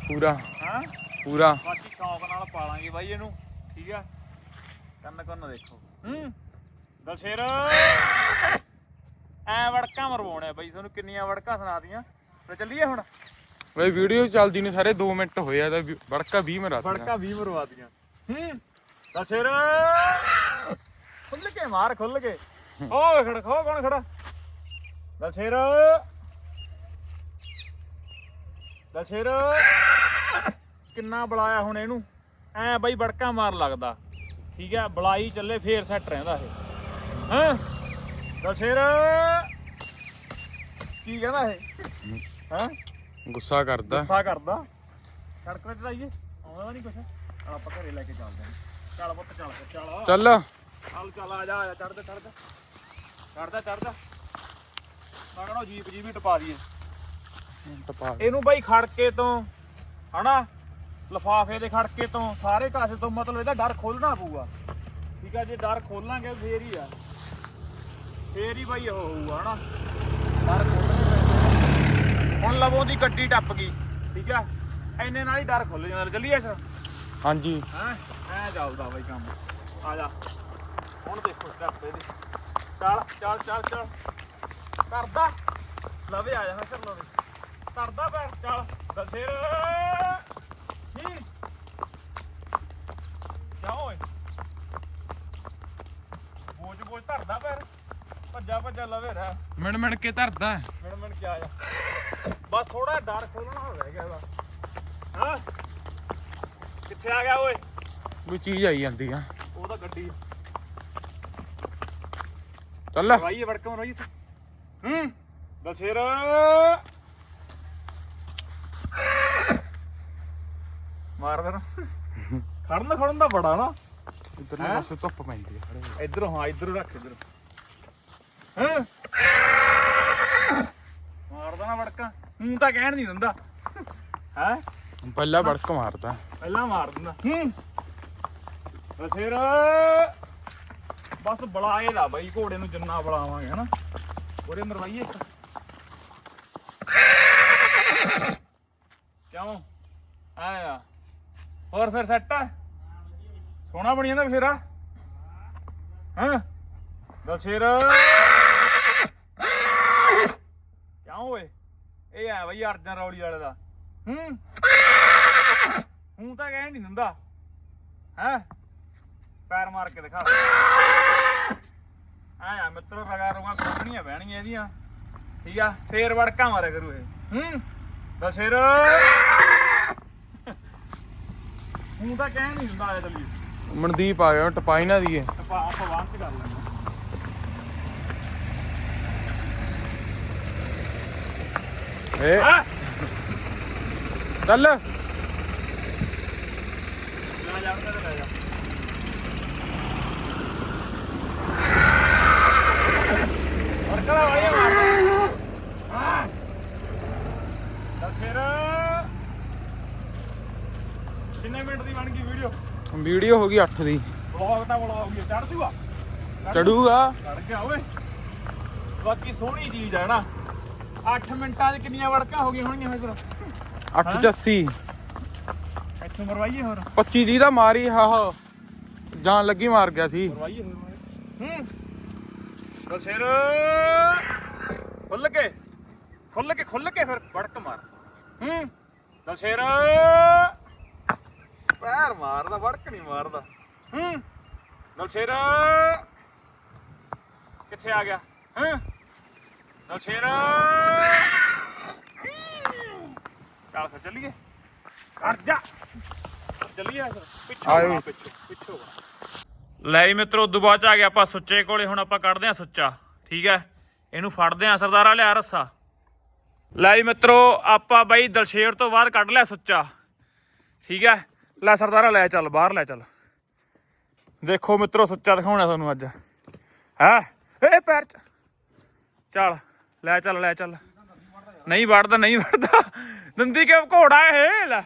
S3: ਪੂਰਾ।
S1: ਹਾਂ?
S3: ਪੂਰਾ।
S1: ਬਾਕੀ ਸ਼ੌਕ ਨਾਲ ਪਾਲਾਂਗੇ ਬਾਈ ਇਹਨੂੰ ਠੀਕ ਆ? ਕੰਨ ਕੰਨ ਦੇਖੋ। ਹੂੰ। ਦਲਸ਼ੇਰ ਐ ਵੜਕਾਂ ਮਰਵਾਉਣੇ ਬਾਈ ਤੁਹਾਨੂੰ ਕਿੰਨੀਆਂ ਵੜਕਾਂ ਸੁਣਾਤੀਆਂ। ਤੇ ਚੱਲੀਏ ਹੁਣ?
S3: ਬਈ ਵੀਡੀਓ ਚੱਲਦੀ ਨੇ ਸਾਰੇ 2 ਮਿੰਟ ਹੋਏ ਆ ਤਾਂ ਵੜਕਾ 20 ਮਿੰਟ
S1: ਵੜਕਾਂ 20 ਮਰਵਾਤੀਆਂ। ਹੂੰ। ਦਲਸ਼ੇਰ ਖੁੱਲ ਕੇ ਮਾਰ ਖੁੱਲ ਕੇ। ਓ ਖੜਾ ਖੋ ਕੌਣ ਖੜਾ? ਦਲਸ਼ੇਰ ਦਲਸ਼ੇਰ ਕਿੰਨਾ ਬੁਲਾਇਆ ਹੁਣ ਇਹਨੂੰ? ਐ ਬਾਈ ਬੜਕਾ ਮਾਰ ਲੱਗਦਾ। ਠੀਕ ਹੈ ਬੁਲਾਈ ਚੱਲੇ ਫੇਰ ਸੈੱਟ ਰਹਿੰਦਾ ਇਹ। ਹਾਂ? ਦਸ਼ੇਰ ਕੀ ਕਹਿੰਦਾ ਇਹ? ਹਾਂ?
S3: ਗੁੱਸਾ ਕਰਦਾ।
S1: ਗੁੱਸਾ ਕਰਦਾ। ਸੜਕ ਤੇ ਚਲਾਈਏ ਆਉਂਦਾ ਨਹੀਂ ਕੁਛ? ਆਪਾਂ ਘਰੇ ਲੈ ਕੇ ਚੱਲਦੇ ਹਾਂ। ਚੱਲ ਪੁੱਤ ਚੱਲ ਚੱਲ।
S3: ਚੱਲ।
S1: ਚੱਲ ਚੱਲ ਆ ਜਾ ਆ ਜਾ ਚੜ ਜਾ ਚੜ ਜਾ ਚੜਦਾ ਚੜਦਾ ਮੈਂ ਕਹਿੰਦਾ ਜੀਪ ਜੀ ਵੀ ਟਪਾ ਦਈਏ।
S3: ਟਪਾ
S1: ਇਹਨੂੰ ਬਾਈ ਖੜਕੇ ਤੋਂ ਹਨਾ? ਲਫਾਫੇ ਦੇ ਖੜਕੇ ਤੋਂ ਸਾਰੇ ਕਾਸੇ ਤੋਂ ਮਤਲਬ ਇਹਦਾ ਡਰ ਖੋਲਣਾ ਪਊਗਾ। ਠੀਕ ਆ ਜੇ ਡਰ ਖੋਲਾਂਗੇ ਫੇਰ ਹੀ ਆ। ਫੇਰ ਹੀ ਬਾਈ ਉਹ ਹੋਊਗਾ ਹਨਾ? ਡਰ ਖੋਲਣੇ ਪੈਂਦੇ ਹੁਣ ਲਵੋਂ ਦੀ ਗੱਡੀ ਟੱਪ ਗਈ ਠੀਕ ਆ? ਐਨੇ ਨਾਲ ਹੀ ਡਰ ਖੁੱਲ ਜਾਂਦਾ। ਚੱਲੀਏ ਸਰ
S3: ਹਾਂਜੀ।
S1: ਹੈਂ? ਐ ਚੱਲਦਾ ਬਾਈ ਕੰਮ। ਆ ਜਾ। ਹੁਣ ਦੇਖੋ ਸਟੈਪ ਇਹਦੇ। ਚੱਲ ਚੱਲ ਚੱਲ ਚੱਲ। ਕਰਦਾ। ਲਵੇ ਆ ਜਾ ਕਰ ਲਵੇ ਕਰਦਾ ਪੈਰ। ਚੱਲ। ਦਲਸੇਰ ਜਾ ਓਏ ਬੋਝ ਬੋਝ ਧਰਦਾ ਪੈਰ ਭੱਜਾ ਭੱਜਾ ਲਵੇ ਰਹਿ
S3: ਮਿਣ ਮਿਣ ਕੇ ਧਰਦਾ
S1: ਕੀ ਆ ਜਾ ਬਸ ਥੋੜਾ ਡਰ ਖੋਲਣਾ ਹੋ ਰਹਿ ਗਿਆ ਇਹਦਾ। ਹਾਂ? ਕਿੱਥੇ ਆ ਗਿਆ ਓਏ?
S3: ਕੋਈ ਚੀਜ਼ ਆਈ ਜਾਂਦੀ ਆ।
S1: ਉਹ ਤਾਂ ਗੱਡੀ।
S3: ਚੱਲ।
S1: ਰਵਾਈਏ ਵੜਕਮ ਰਵਾਈਏ ਹੂੰ? ਦਲਸ਼ੇਰ! ਮਾਰ ਦੇਣਾ ਖੜਨ ਖੜਨ ਦਾ ਬੜਾ ਨਾ।
S3: ਇਧਰਲੇ
S1: ਹੈਂ?
S3: ਪਾਸੇ ਧੁੱਪ ਪੈਂਦੀ ਆ ਖੜੇ
S1: ਇਧਰੋਂ ਹਾਂ ਇਧਰੋਂ ਰੱਖ ਇਧਰ। ਹਾਂ? ਮਾਰ ਦੇਣਾ ਵੜਕਾ। ਹੂੰ ਤਾਂ ਕਹਿਣ ਨਹੀਂ ਦਿੰਦਾ। ਹੈ?
S3: ਪਹਿਲਾਂ ਵੜਕ ਮਾਰਦਾ।
S1: ਪਹਿਲਾਂ ਮਾਰ ਦਿੰਦਾ। ਹੂੰ। ਦਲਸ਼ੇਰ ਬਸ ਬੁਲਾਏ ਦਾ ਬਾਈ ਘੋੜੇ ਨੂੰ ਜਿੰਨਾ ਬੁਲਾਵਾਂਗੇ ਹਨਾ। ਉਹਦੇ ਮਰਵਾਈਏ ਇੱਕ ਕਿਉਂ ਆਇਆ ਹੋਰ ਫਿਰ ਸੈੱਟ ਆ? ਸੋਹਣਾ ਬਣੀ ਜਾਂਦਾ ਬਸ਼ੇਰਾ ਹਾਂ? ਦਲਸ਼ੇਰ। ਕਿਉਂ ਓਏ? ਇਹ ਆ ਬਈ ਅਰਜਨ ਰੌਲੀ ਵਾਲੇ ਦਾ। ਹੂੰ? ਹੂੰ ਤਾਂ ਕਹਿ ਨਹੀਂ ਦਿੰਦਾ। ਹੈ? ਪੈਰ ਮਾਰ ਕੇ ਦਿਖਾ। ਆਇਆ ਮਿੱਤਰੋ ਰਗਾ ਰਗਾ ਕੋਣੀਆਂ ਬਹਿਣੀਆਂ ਇਹਦੀਆਂ। ਠੀਕ ਆ? ਫੇਰ ਵੜਕਾ ਮਾਰਿਆ ਕਰੂ ਇਹ। ਹੂੰ? ਦਸ਼ੇਰ ਹੂੰ ਤਾਂ ਕਹਿ ਨਹੀਂ ਦਿੰਦਾ ਆ ਚੱਲੀ
S3: ਮਨਦੀਪ ਆ ਗਿਆ ਟਪਾਈ ਨਾ ਦੀਏ।
S1: ਆਪਾਂ ਆਪਾਂ ਬਾਅਦ ਚ ਕਰ ਲੈਂਦੇ।
S3: ਏ।
S1: ਹਾਂ?
S3: ਚੱਲ।
S1: ਲੈ ਜਾ ਲੈ ਜਾ ਵਰਕਲਾ ਵਾਏ ਮਾਰ ਹਾਂ ਦਸ਼ੇਰ ਕਿੰਨੇ ਮਿੰਟ ਦੀ ਬਣ ਗਈ ਵੀਡੀਓ
S3: ਹੋ ਗਈ 8 ਦੀ।
S1: ਵਲੌਗ ਤਾਂ ਵਲੌਗ ਹੀ ਚੜ ਜੂਗਾ।
S3: ਚੜੂਗਾ
S1: ਚੜ ਗਿਆ ਓਏ। ਬਾਕੀ ਸੋਹਣੀ ਚੀਜ਼ ਹੈ ਨਾ। 8 ਮਿੰਟਾਂ 'ਚ ਕਿੰਨੀਆਂ ਵੜਕਾਂ ਹੋ ਗਈਆਂ ਹੋਣਗੀਆਂ ਫਿਰ?
S3: 8 ਚ 80
S1: ਇੱਥੋਂ ਮਰਵਾਈਏ ਹੋਰ?
S3: 25 ਦੀ ਦਾ ਮਾਰੀ ਹਾ ਹਾ ਜਾਨ ਲੱਗੀ ਮਾਰ ਗਿਆ ਸੀ।
S1: ਮਰਵਾਈਏ ਹੋਰ? ਹੂੰ। ਚਲ ਸ਼ੇਰ। ਖੁੱਲ ਕੇ। ਖੁੱਲ ਕੇ ਖੁੱਲ ਕੇ ਫਿਰ ਵੜਕ ਮਾਰ। ਹੂੰ। ਚਲ ਸ਼ੇਰ। ਪੈਰ ਮਾਰਦਾ ਵੜਕ ਨਹੀਂ ਮਾਰਦਾ। ਹੂੰ। ਚਲ ਸ਼ੇਰ ਕਿੱਥੇ ਆ ਗਿਆ? ਹਾਂ। ਚਲ ਸ਼ੇਰ ਚੱਲ ਫਿਰ ਚੱਲੀਏ। ਕਰ ਜਾ। ਚੱਲੀਏ ਫਿਰ। ਪਿੱਛੋਂ
S3: ਆਇਓ।
S1: ਬਣਾ, ਪਿੱਛੋਂ ਪਿੱਛੋਂ ਬਣਾ। ਲੈ ਜੀ ਮਿੱਤਰੋ ਉਦੋਂ ਬਾਅਦ ਚ ਆ ਗਿਆ ਆਪਾਂ ਸੁੱਚੇ ਕੋਲੇ ਹੁਣ ਆਪਾਂ ਕੱਢਦੇ ਆ ਸੁੱਚਾ। ਠੀਕ ਹੈ? ਇਹਨੂੰ ਫੜਦੇ ਆ ਸਰਦਾਰਾ ਲਿਆ ਰੱਸਾ ਲੈ ਜੀ ਮਿੱਤਰੋ ਆਪਾਂ ਬਾਈ ਦਲਸ਼ੇਰ ਤੋਂ ਬਾਹਰ ਕੱਢ ਲਿਆ ਸੁੱਚਾ। ਠੀਕ ਹੈ? ਲੈ ਸਰਦਾਰਾ, ਲੈ ਚੱਲ, ਬਾਹਰ ਲੈ ਚੱਲ। ਦੇਖੋ ਮਿੱਤਰੋ, ਸੱਚਾ ਦਿਖਾਉਣਾ ਤੁਹਾਨੂੰ ਅੱਜ। ਹੈ? ਏ ਪੈਰ ਚ। ਚੱਲ, ਲੈ ਚੱਲ ਲੈ ਚੱਲ। ਨਹੀਂ ਵੜਦਾ ਨਹੀਂ ਵੜਦਾ। ਦੰਦੀ ਕਿ ਘੋੜਾ ਇਹ? ਲੈ।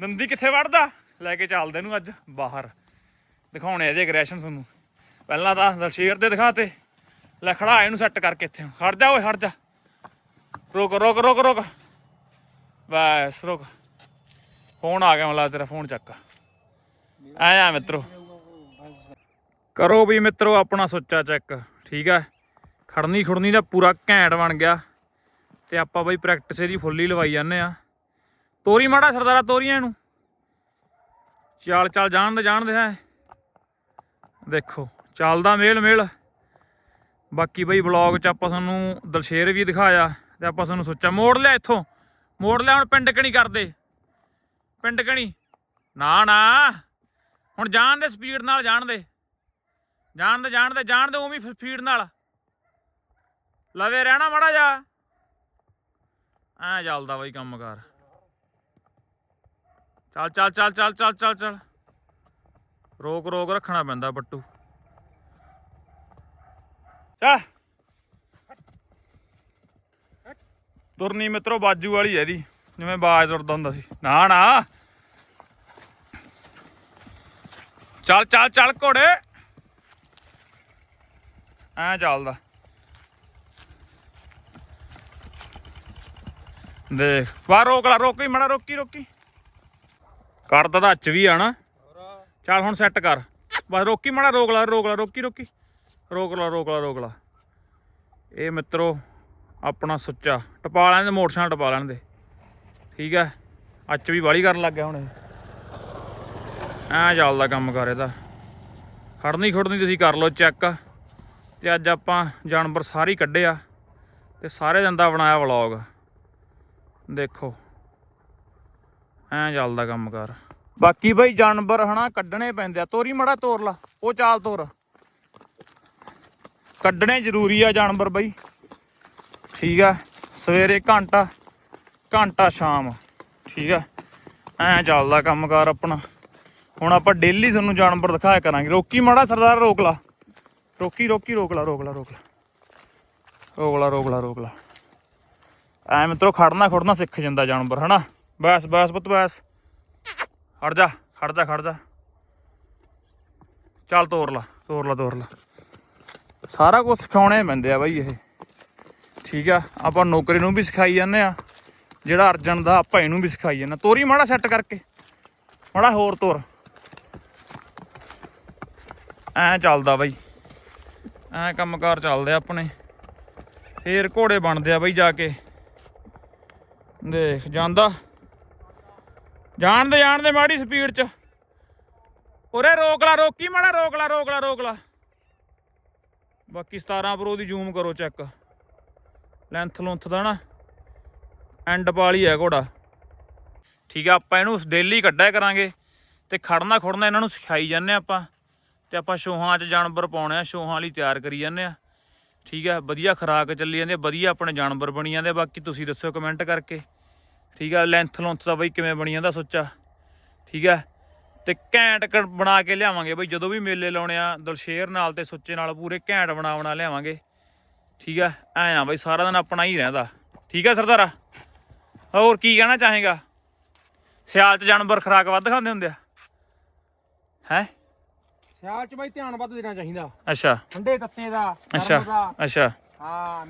S1: ਦੰਦੀ ਕਿੱਥੇ ਵੜਦਾ? ਲੈ ਕੇ ਚੱਲਦੇ ਨੂੰ ਅੱਜ, ਬਾਹਰ। ਦਿਖਾਉਣੇ ਇਹਦੇ ਐਗਰੈਸ਼ਨ ਤੁਹਾਨੂੰ। ਪਹਿਲਾਂ ਤਾਂ ਦਲਸ਼ੇਰ ਦੇ ਦਿਖਾਤੇ। ਲੈ, ਖੜਾ ਇਹਨੂੰ ਸੈੱਟ ਕਰਕੇ ਇੱਥੇ। ਖੜ ਜਾ ਓਏ, ਖੜ ਜਾ। ਰੁਕ ਰੁਕ ਰੁਕ ਰੁਕ। ਬਸ, ਰੁਕ। ਫੋਨ ਆ ਗਿਆ ਮਲਾ ਤੇਰਾ, ਫੋਨ ਚੱਕ। ਆਇਆ ਮਿੱਤਰੋ। ਕਰੋ ਵੀ ਮਿੱਤਰੋ ਆਪਣਾ ਸੁੱਚਾ ਚੈੱਕ, ਠੀਕ ਹੈ ਖੜਨੀ ਖੁੜਨੀ ਦਾ ਪੂਰਾ ਘੈਂਟ ਬਣ ਗਿਆ। ਤੇ ਆਪਾਂ ਬਈ ਪ੍ਰੈਕਟਿਸ ਇਹਦੀ ਫੁੱਲੀ ਲਵਾਈ ਜਾਂਦੇ ਆ। ਤੋਰੀ ਮਾੜਾ ਸਰਦਾਰਾ, ਤੋਰੀਆਂ ਇਹਨੂੰ। ਚੱਲ, ਚਾਲ, ਜਾਣ ਦੇ ਜਾਣ ਦੇ, ਹੈ। ਦੇਖੋ, ਚੱਲਦਾ ਮੇਲ ਮੇਲ। ਬਾਕੀ ਬਈ ਵਲੌਗ ਚ ਆਪਾਂ ਤੁਹਾਨੂੰ ਦਲਸ਼ੇਰ ਵੀ ਦਿਖਾਇਆ, ਤੇ ਆਪਾਂ ਤੁਹਾਨੂੰ ਸੋਚਿਆ ਮੋੜ ਲਿਆ ਇੱਥੋਂ। ਮੋੜ ਲਿਆ, ਹੁਣ ਪਿੰਡ ਕਣੀ ਕਰਦੇ? ਪਿੰਡ ਕਣੀ। ਨਾ ਨਾ। ਹੁਣ ਜਾਣ ਦੇ ਸਪੀਡ ਨਾਲ, ਜਾਣ ਦੇ। ਜਾਣ ਦੇ ਜਾਣ ਦੇ ਜਾਣ ਦੇ, ਉਵੇਂ ਸਪੀਡ ਨਾਲ। ਲਵੇ ਰਹਿਣਾ ਮੜਾ ਜਾ ਐ ਚੱਲਦਾ ਬਈ ਕੰਮ ਕਰ ਚੱਲ ਚੱਲ ਚੱਲ ਚੱਲ ਚੱਲ ਚੱਲ ਚੱਲ। ਰੋਕ ਰੋਕ ਰੱਖਣਾ ਪੈਂਦਾ ਬੱਟੂ ਚੱਲ। ਤੁਰਨੀ ਮਿੱਤਰੋ, ਬਾਜੂ ਵਾਲੀ ਹੈ ਇਹਦੀ। ਜਿਵੇਂ ਬਾਜ ਤੁਰਦਾ ਹੁੰਦਾ ਸੀ। ਨਾ ਨਾ। ਚੱਲ ਚੱਲ ਚੱਲ ਘੋੜੇ। ਐ ਚੱਲਦਾ। ਦੇਖ, ਵਾ ਰੋਕ ਲਾ, ਰੋਕੀ, ਮੜਾ ਰੋਕੀ ਰੋਕੀ। ਕਰਦਾ ਤਾਂ ਅੱਜ ਵੀ ਆ ਨਾ। ਚੱਲ ਹੁਣ ਸੈੱਟ ਕਰ। ਬਸ ਰੋਕੀ, ਮੜਾ ਰੋਕ ਲਾ ਰੋਕ ਲਾ, ਰੋਕੀ ਰੋਕੀ। ਰੋਕ ਲਾ ਰੋਕ ਲਾ ਰੋਕ ਲਾ। ਇਹ ਮਿੱਤਰੋ, ਆਪਣਾ ਸੁੱਚਾ। ਟਪਾ ਲੈਣ ਦੇ, ਮੋਟਰਸਾਈਕਲ ਟਪਾ ਲੈਣ ਦੇ। ਠੀਕ ਹੈ ਅੱਜ ਵੀ ਬਾਲੀ ਕਰਨ ਲੱਗ ਗਿਆ ਹੁਣ ਇਹ। ਐ ਚੱਲਦਾ ਕੰਮ ਕਰ ਇਹਦਾ। ਖੜਨੀ ਖੁੜਨੀ ਤੁਸੀਂ ਕਰ ਲਓ ਚੈੱਕ ਤੇ ਅੱਜ ਆਪਾਂ ਜਾਨਵਰ ਸਾਰੇ ਹੀ ਕੱਢੇ ਆ। ਤੇ ਸਾਰੇ ਦਿਨ ਦਾ ਬਣਾਇਆ ਵਲੌਗ ਦੇਖੋ। ਐ ਚੱਲਦਾ ਕੰਮ ਕਰ। ਬਾਕੀ ਬਈ ਜਾਨਵਰ ਹਨਾ ਕੱਢਣੇ ਪੈਂਦੇ ਆ। ਤੋਰੀ ਮੜਾ ਤੋਰ ਲਾ। ਉਹ ਚਾਲ ਤੋਰ। ਕੱਢਣੇ ਜ਼ਰੂਰੀ ਆ ਜਾਨਵਰ ਬਈ। ਠੀਕ ਆ। ਸਵੇਰੇ ਘੰਟਾ ਘੰਟਾ ਸ਼ਾਮ, ਠੀਕ ਆ? ਐ ਚੱਲਦਾ ਕੰਮਕਾਰ ਆਪਣਾ। ਹੁਣ ਆਪਾਂ ਡੇਲੀ ਤੁਹਾਨੂੰ ਜਾਨਵਰ ਦਿਖਾਇਆ ਕਰਾਂਗੇ। ਰੋਕੀ ਮਾੜਾ ਸਰਦਾਰ, ਰੋਕ ਲਾ। ਰੋਕੀ ਰੋਕੀ, ਰੋਕ ਲਾ ਰੋਕ ਲਾ ਰੋਕ ਲਾ। ਰੋਕ ਲਾ ਰੋਕ ਲਾ ਰੋਕ ਲਾ। ਐ ਮਿੱਤਰੋ, ਖੜਨਾ ਖੜਨਾ ਸਿੱਖ ਜਾਂਦਾ ਜਾਨਵਰ, ਹਨਾ? ਬਸ ਬਸ ਪੁੱਤ, ਬਸ। ਖੜ ਜਾ ਖੜ ਜਾ ਖੜ ਜਾ। ਚੱਲ ਤੋਰ ਲਾ ਤੋਰ ਲਾ ਤੋਰ ਲਾ। ਸਾਰਾ ਕੁਝ ਸਿਖਾਉਣੇ ਪੈਂਦੇ ਆ ਬਾਈ ਇਹ। ਠੀਕ ਆ, ਆਪਾਂ ਨੌਕਰੀ ਨੂੰ ਵੀ ਸਿਖਾਈ ਜਾਂਦੇ ਆ। ਜਿਹੜਾ ਅਰਜਨ ਦਾ ਆਪਾਂ ਇਹਨੂੰ ਵੀ ਸਿਖਾਈ ਜਾਂਦੇ ਤੋਰੀ ਮਾੜਾ ਸੈੱਟ ਕਰਕੇ। ਮਾੜਾ ਹੋਰ ਤੋਰ। ਐ ਚੱਲਦਾ ਬਾਈ। ਐ ਕੰਮਕਾਰ ਚੱਲਦੇ ਆਪਣੇ। ਫੇਰ ਘੋੜੇ ਬਣਦੇ ਆ ਬਾਈ ਜਾ ਕੇ। ਦੇਖ, ਜਾਂਦਾ। ਜਾਣਦੇ ਜਾਣਦੇ ਮਾੜੀ ਸਪੀਡ ਚ। ਉਰੇ ਰੋਕ ਲਾ, ਰੋਕੀ ਮਾੜਾ, ਰੋਕ ਲਾ ਰੋਕ ਲਾ ਰੋਕ ਲਾ। ਬਾਕੀ 17 ਪ੍ਰੋ ਦੀ ਜ਼ੂਮ ਕਰੋ ਚੈੱਕ ਲੈਂਥ ਲੁੰਥ ਦਾ ਨਾ। ਐਂਡ ਪਾਲੀ ਹੈ ਘੋੜਾ। ਠੀਕ ਆ, ਆਪਾਂ ਇਹਨੂੰ ਡੇਲੀ ਕੱਢਿਆ ਕਰਾਂਗੇ ਤੇ ਖੜਨਾ ਖੁੜਨਾ ਇਹਨਾਂ ਨੂੰ ਸਿਖਾਈ ਜਾਂਦੇ ਆਪਾਂ ਤੇ ਆਪਾਂ ਸ਼ੋਹਾਂ 'ਚ ਜਾਨਵਰ ਪਾਉਣੇ ਆ ਸ਼ੋਹਾਂ ਲਈ ਤਿਆਰ ਕਰੀ ਜਾਂਦੇ ਆ ਠੀਕ ਆ, ਵਧੀਆ ਖੁਰਾਕ ਚੱਲੀ ਜਾਂਦੀ ਆ, ਵਧੀਆ ਆਪਣੇ ਜਾਨਵਰ ਬਣੀ ਜਾਂਦੇ ਆ। ਬਾਕੀ ਤੁਸੀਂ ਦੱਸਿਓ ਕਮੈਂਟ ਕਰਕੇ। ਠੀਕ ਆ ਲੈਂਥ ਲੁੰਥ ਦਾ ਬਈ ਕਿਵੇਂ ਬਣੀ ਜਾਂਦਾ ਸੋਚਾ। ਠੀਕ ਆ, ਤੇ ਘੈਂਟ ਕ- ਬਣਾ ਕੇ ਲਿਆਵਾਂਗੇ ਬਈ, ਜਦੋਂ ਵੀ ਮੇਲੇ ਲਾਉਣੇ ਆ, ਦਲਸ਼ੇਰ ਨਾਲ ਤੇ ਸੁੱਚੇ ਨਾਲ ਪੂਰੇ ਘੈਂਟ ਬਣਾ ਬਣਾ ਲਿਆਵਾਂਗੇ। ਠੀਕ ਆ, ਐ ਆ ਬਈ, ਸਾਰਾ ਦਿਨ ਆਪਣਾ ਹੀ ਰਹਿੰਦਾ। ਠੀਕ ਆ ਸਰਦਾਰਾ? ਹੋਰ ਕੀ ਕਹਿਣਾ ਚਾਹੇਗਾ? ਸਿਆਲ ਚ ਜਾਨਵਰ ਖੁਰਾਕ ਵੱਧ ਖਾਂਦੇ ਹੁੰਦੇ ਆ। ਹੈ?
S2: ਸਿਆਲ ਚ ਬਾਈ ਧਿਆਨ ਵੱਧ ਦੇਣਾ ਚਾਹੀਦਾ।
S1: ਅੱਛਾ।
S2: ਠੰਡੇ ਤੱਤੇ ਦਾ ਗਰਮ
S1: ਅੱਛਾ
S2: ਦਾ।
S1: ਅੱਛਾ।
S2: ਹਾਂ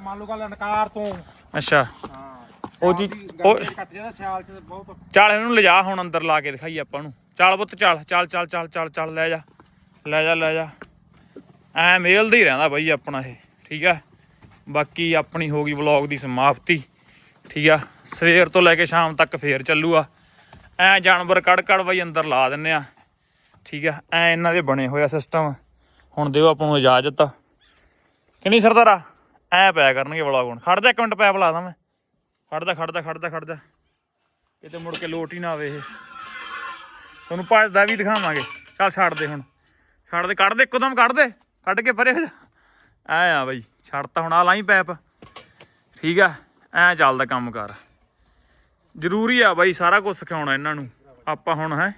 S2: ਮੰਨ ਲਓ ਗੱਲ ਨਕਾਰ ਤੋਂ।
S1: ਅੱਛਾ।
S2: ਹਾਂ
S1: ਉਹ ਜੀ- ਉਹ-
S2: ਕੱਟ ਜਾਂਦਾ ਸਿਆਲ ਚ ਬਹੁਤ
S1: ਚੱਲ ਇਹਨੂੰ ਲਿਜਾ ਹੁਣ ਅੰਦਰ ਲਾ ਕੇ ਦਿਖਾਈ ਆਪਾਂ ਨੂੰ। ਚੱਲ ਪੁੱਤ ਚੱਲ ਚੱਲ ਚੱਲ ਚੱਲ ਚੱਲ ਚੱਲ ਲੈ ਜਾ। ਲੈ ਜਾ ਲੈ ਜਾ। ਐ ਮੇਲਦਾ ਹੀ ਰਹਿੰਦਾ ਬਾਈ ਆਪਣਾ ਇਹ ਠੀਕ ਆ? ਬਾਕੀ ਆਪਣੀ ਹੋ ਗਈ ਵਲੌਗ ਦੀ ਸਮਾਪਤੀ ਠੀਕ ਆ? ਸਵੇਰ ਤੋਂ ਲੈ ਕੇ ਸ਼ਾਮ ਤੱਕ ਫੇਰ ਚੱਲੂਗਾ। ਐ ਜਾਨਵਰ ਕੜ ਕੜ ਬਾਈ ਅੰਦਰ ਲਾ ਦਿੰਨੇ ਆ। ਠੀਕ ਆ, ਐ ਇਹਨਾਂ ਦੇ ਬਣੇ ਹੋਇਆ ਸਿਸਟਮ ਹੁਣ ਦਿਓ ਆਪਾਂ ਨੂੰ ਇਜਾਜ਼ਤ। ਕਿ ਨਹੀਂ ਸਰਦਾਰਾ? ਐ ਪਿਆ ਕਰਨਗੇ ਵਲੌਗ ਹੁਣ। ਖੜ ਇੱਕ ਮਿੰਟ ਪੈਪ ਲਾ ਦਾਂ ਮੈਂ। ਖੜਦਾ ਖੜਦਾ ਖੜਦਾ ਖੜਦਾ ਕਿਤੇ ਮੁੜ ਕੇ ਲੋਟ ਹੀ ਨਾ ਆਵੇ ਇਹ। ਤੁਹਾਨੂੰ ਭੱਜਦਾ ਵੀ ਦਿਖਾਵਾਂਗੇ। ਚੱਲ ਛੱਡ ਦੇ ਹੁਣ। ਛੱਡ ਦੇ, ਕੱਢ ਦੇ, ਇੱਕਦਮ ਕੱਢ ਦੇ। ਕੱਢ ਕੇ ਪਰੇ ਹੋ ਜਾ। ਐ ਆ ਬਈ ਛੱਡਤਾ ਹੁਣ ਆ ਲਾਈ ਪੈਪ। ਠੀਕ ਆ, ਐ ਚੱਲਦਾ ਕੰਮ ਕਰ। ਜ਼ਰੂਰੀ ਆ ਬਾਈ ਸਾਰਾ ਕੁਝ ਸਿਖਾਉਣਾ ਇਹਨਾਂ ਨੂੰ। ਆਪਾਂ ਹੁਣ ਹੈ।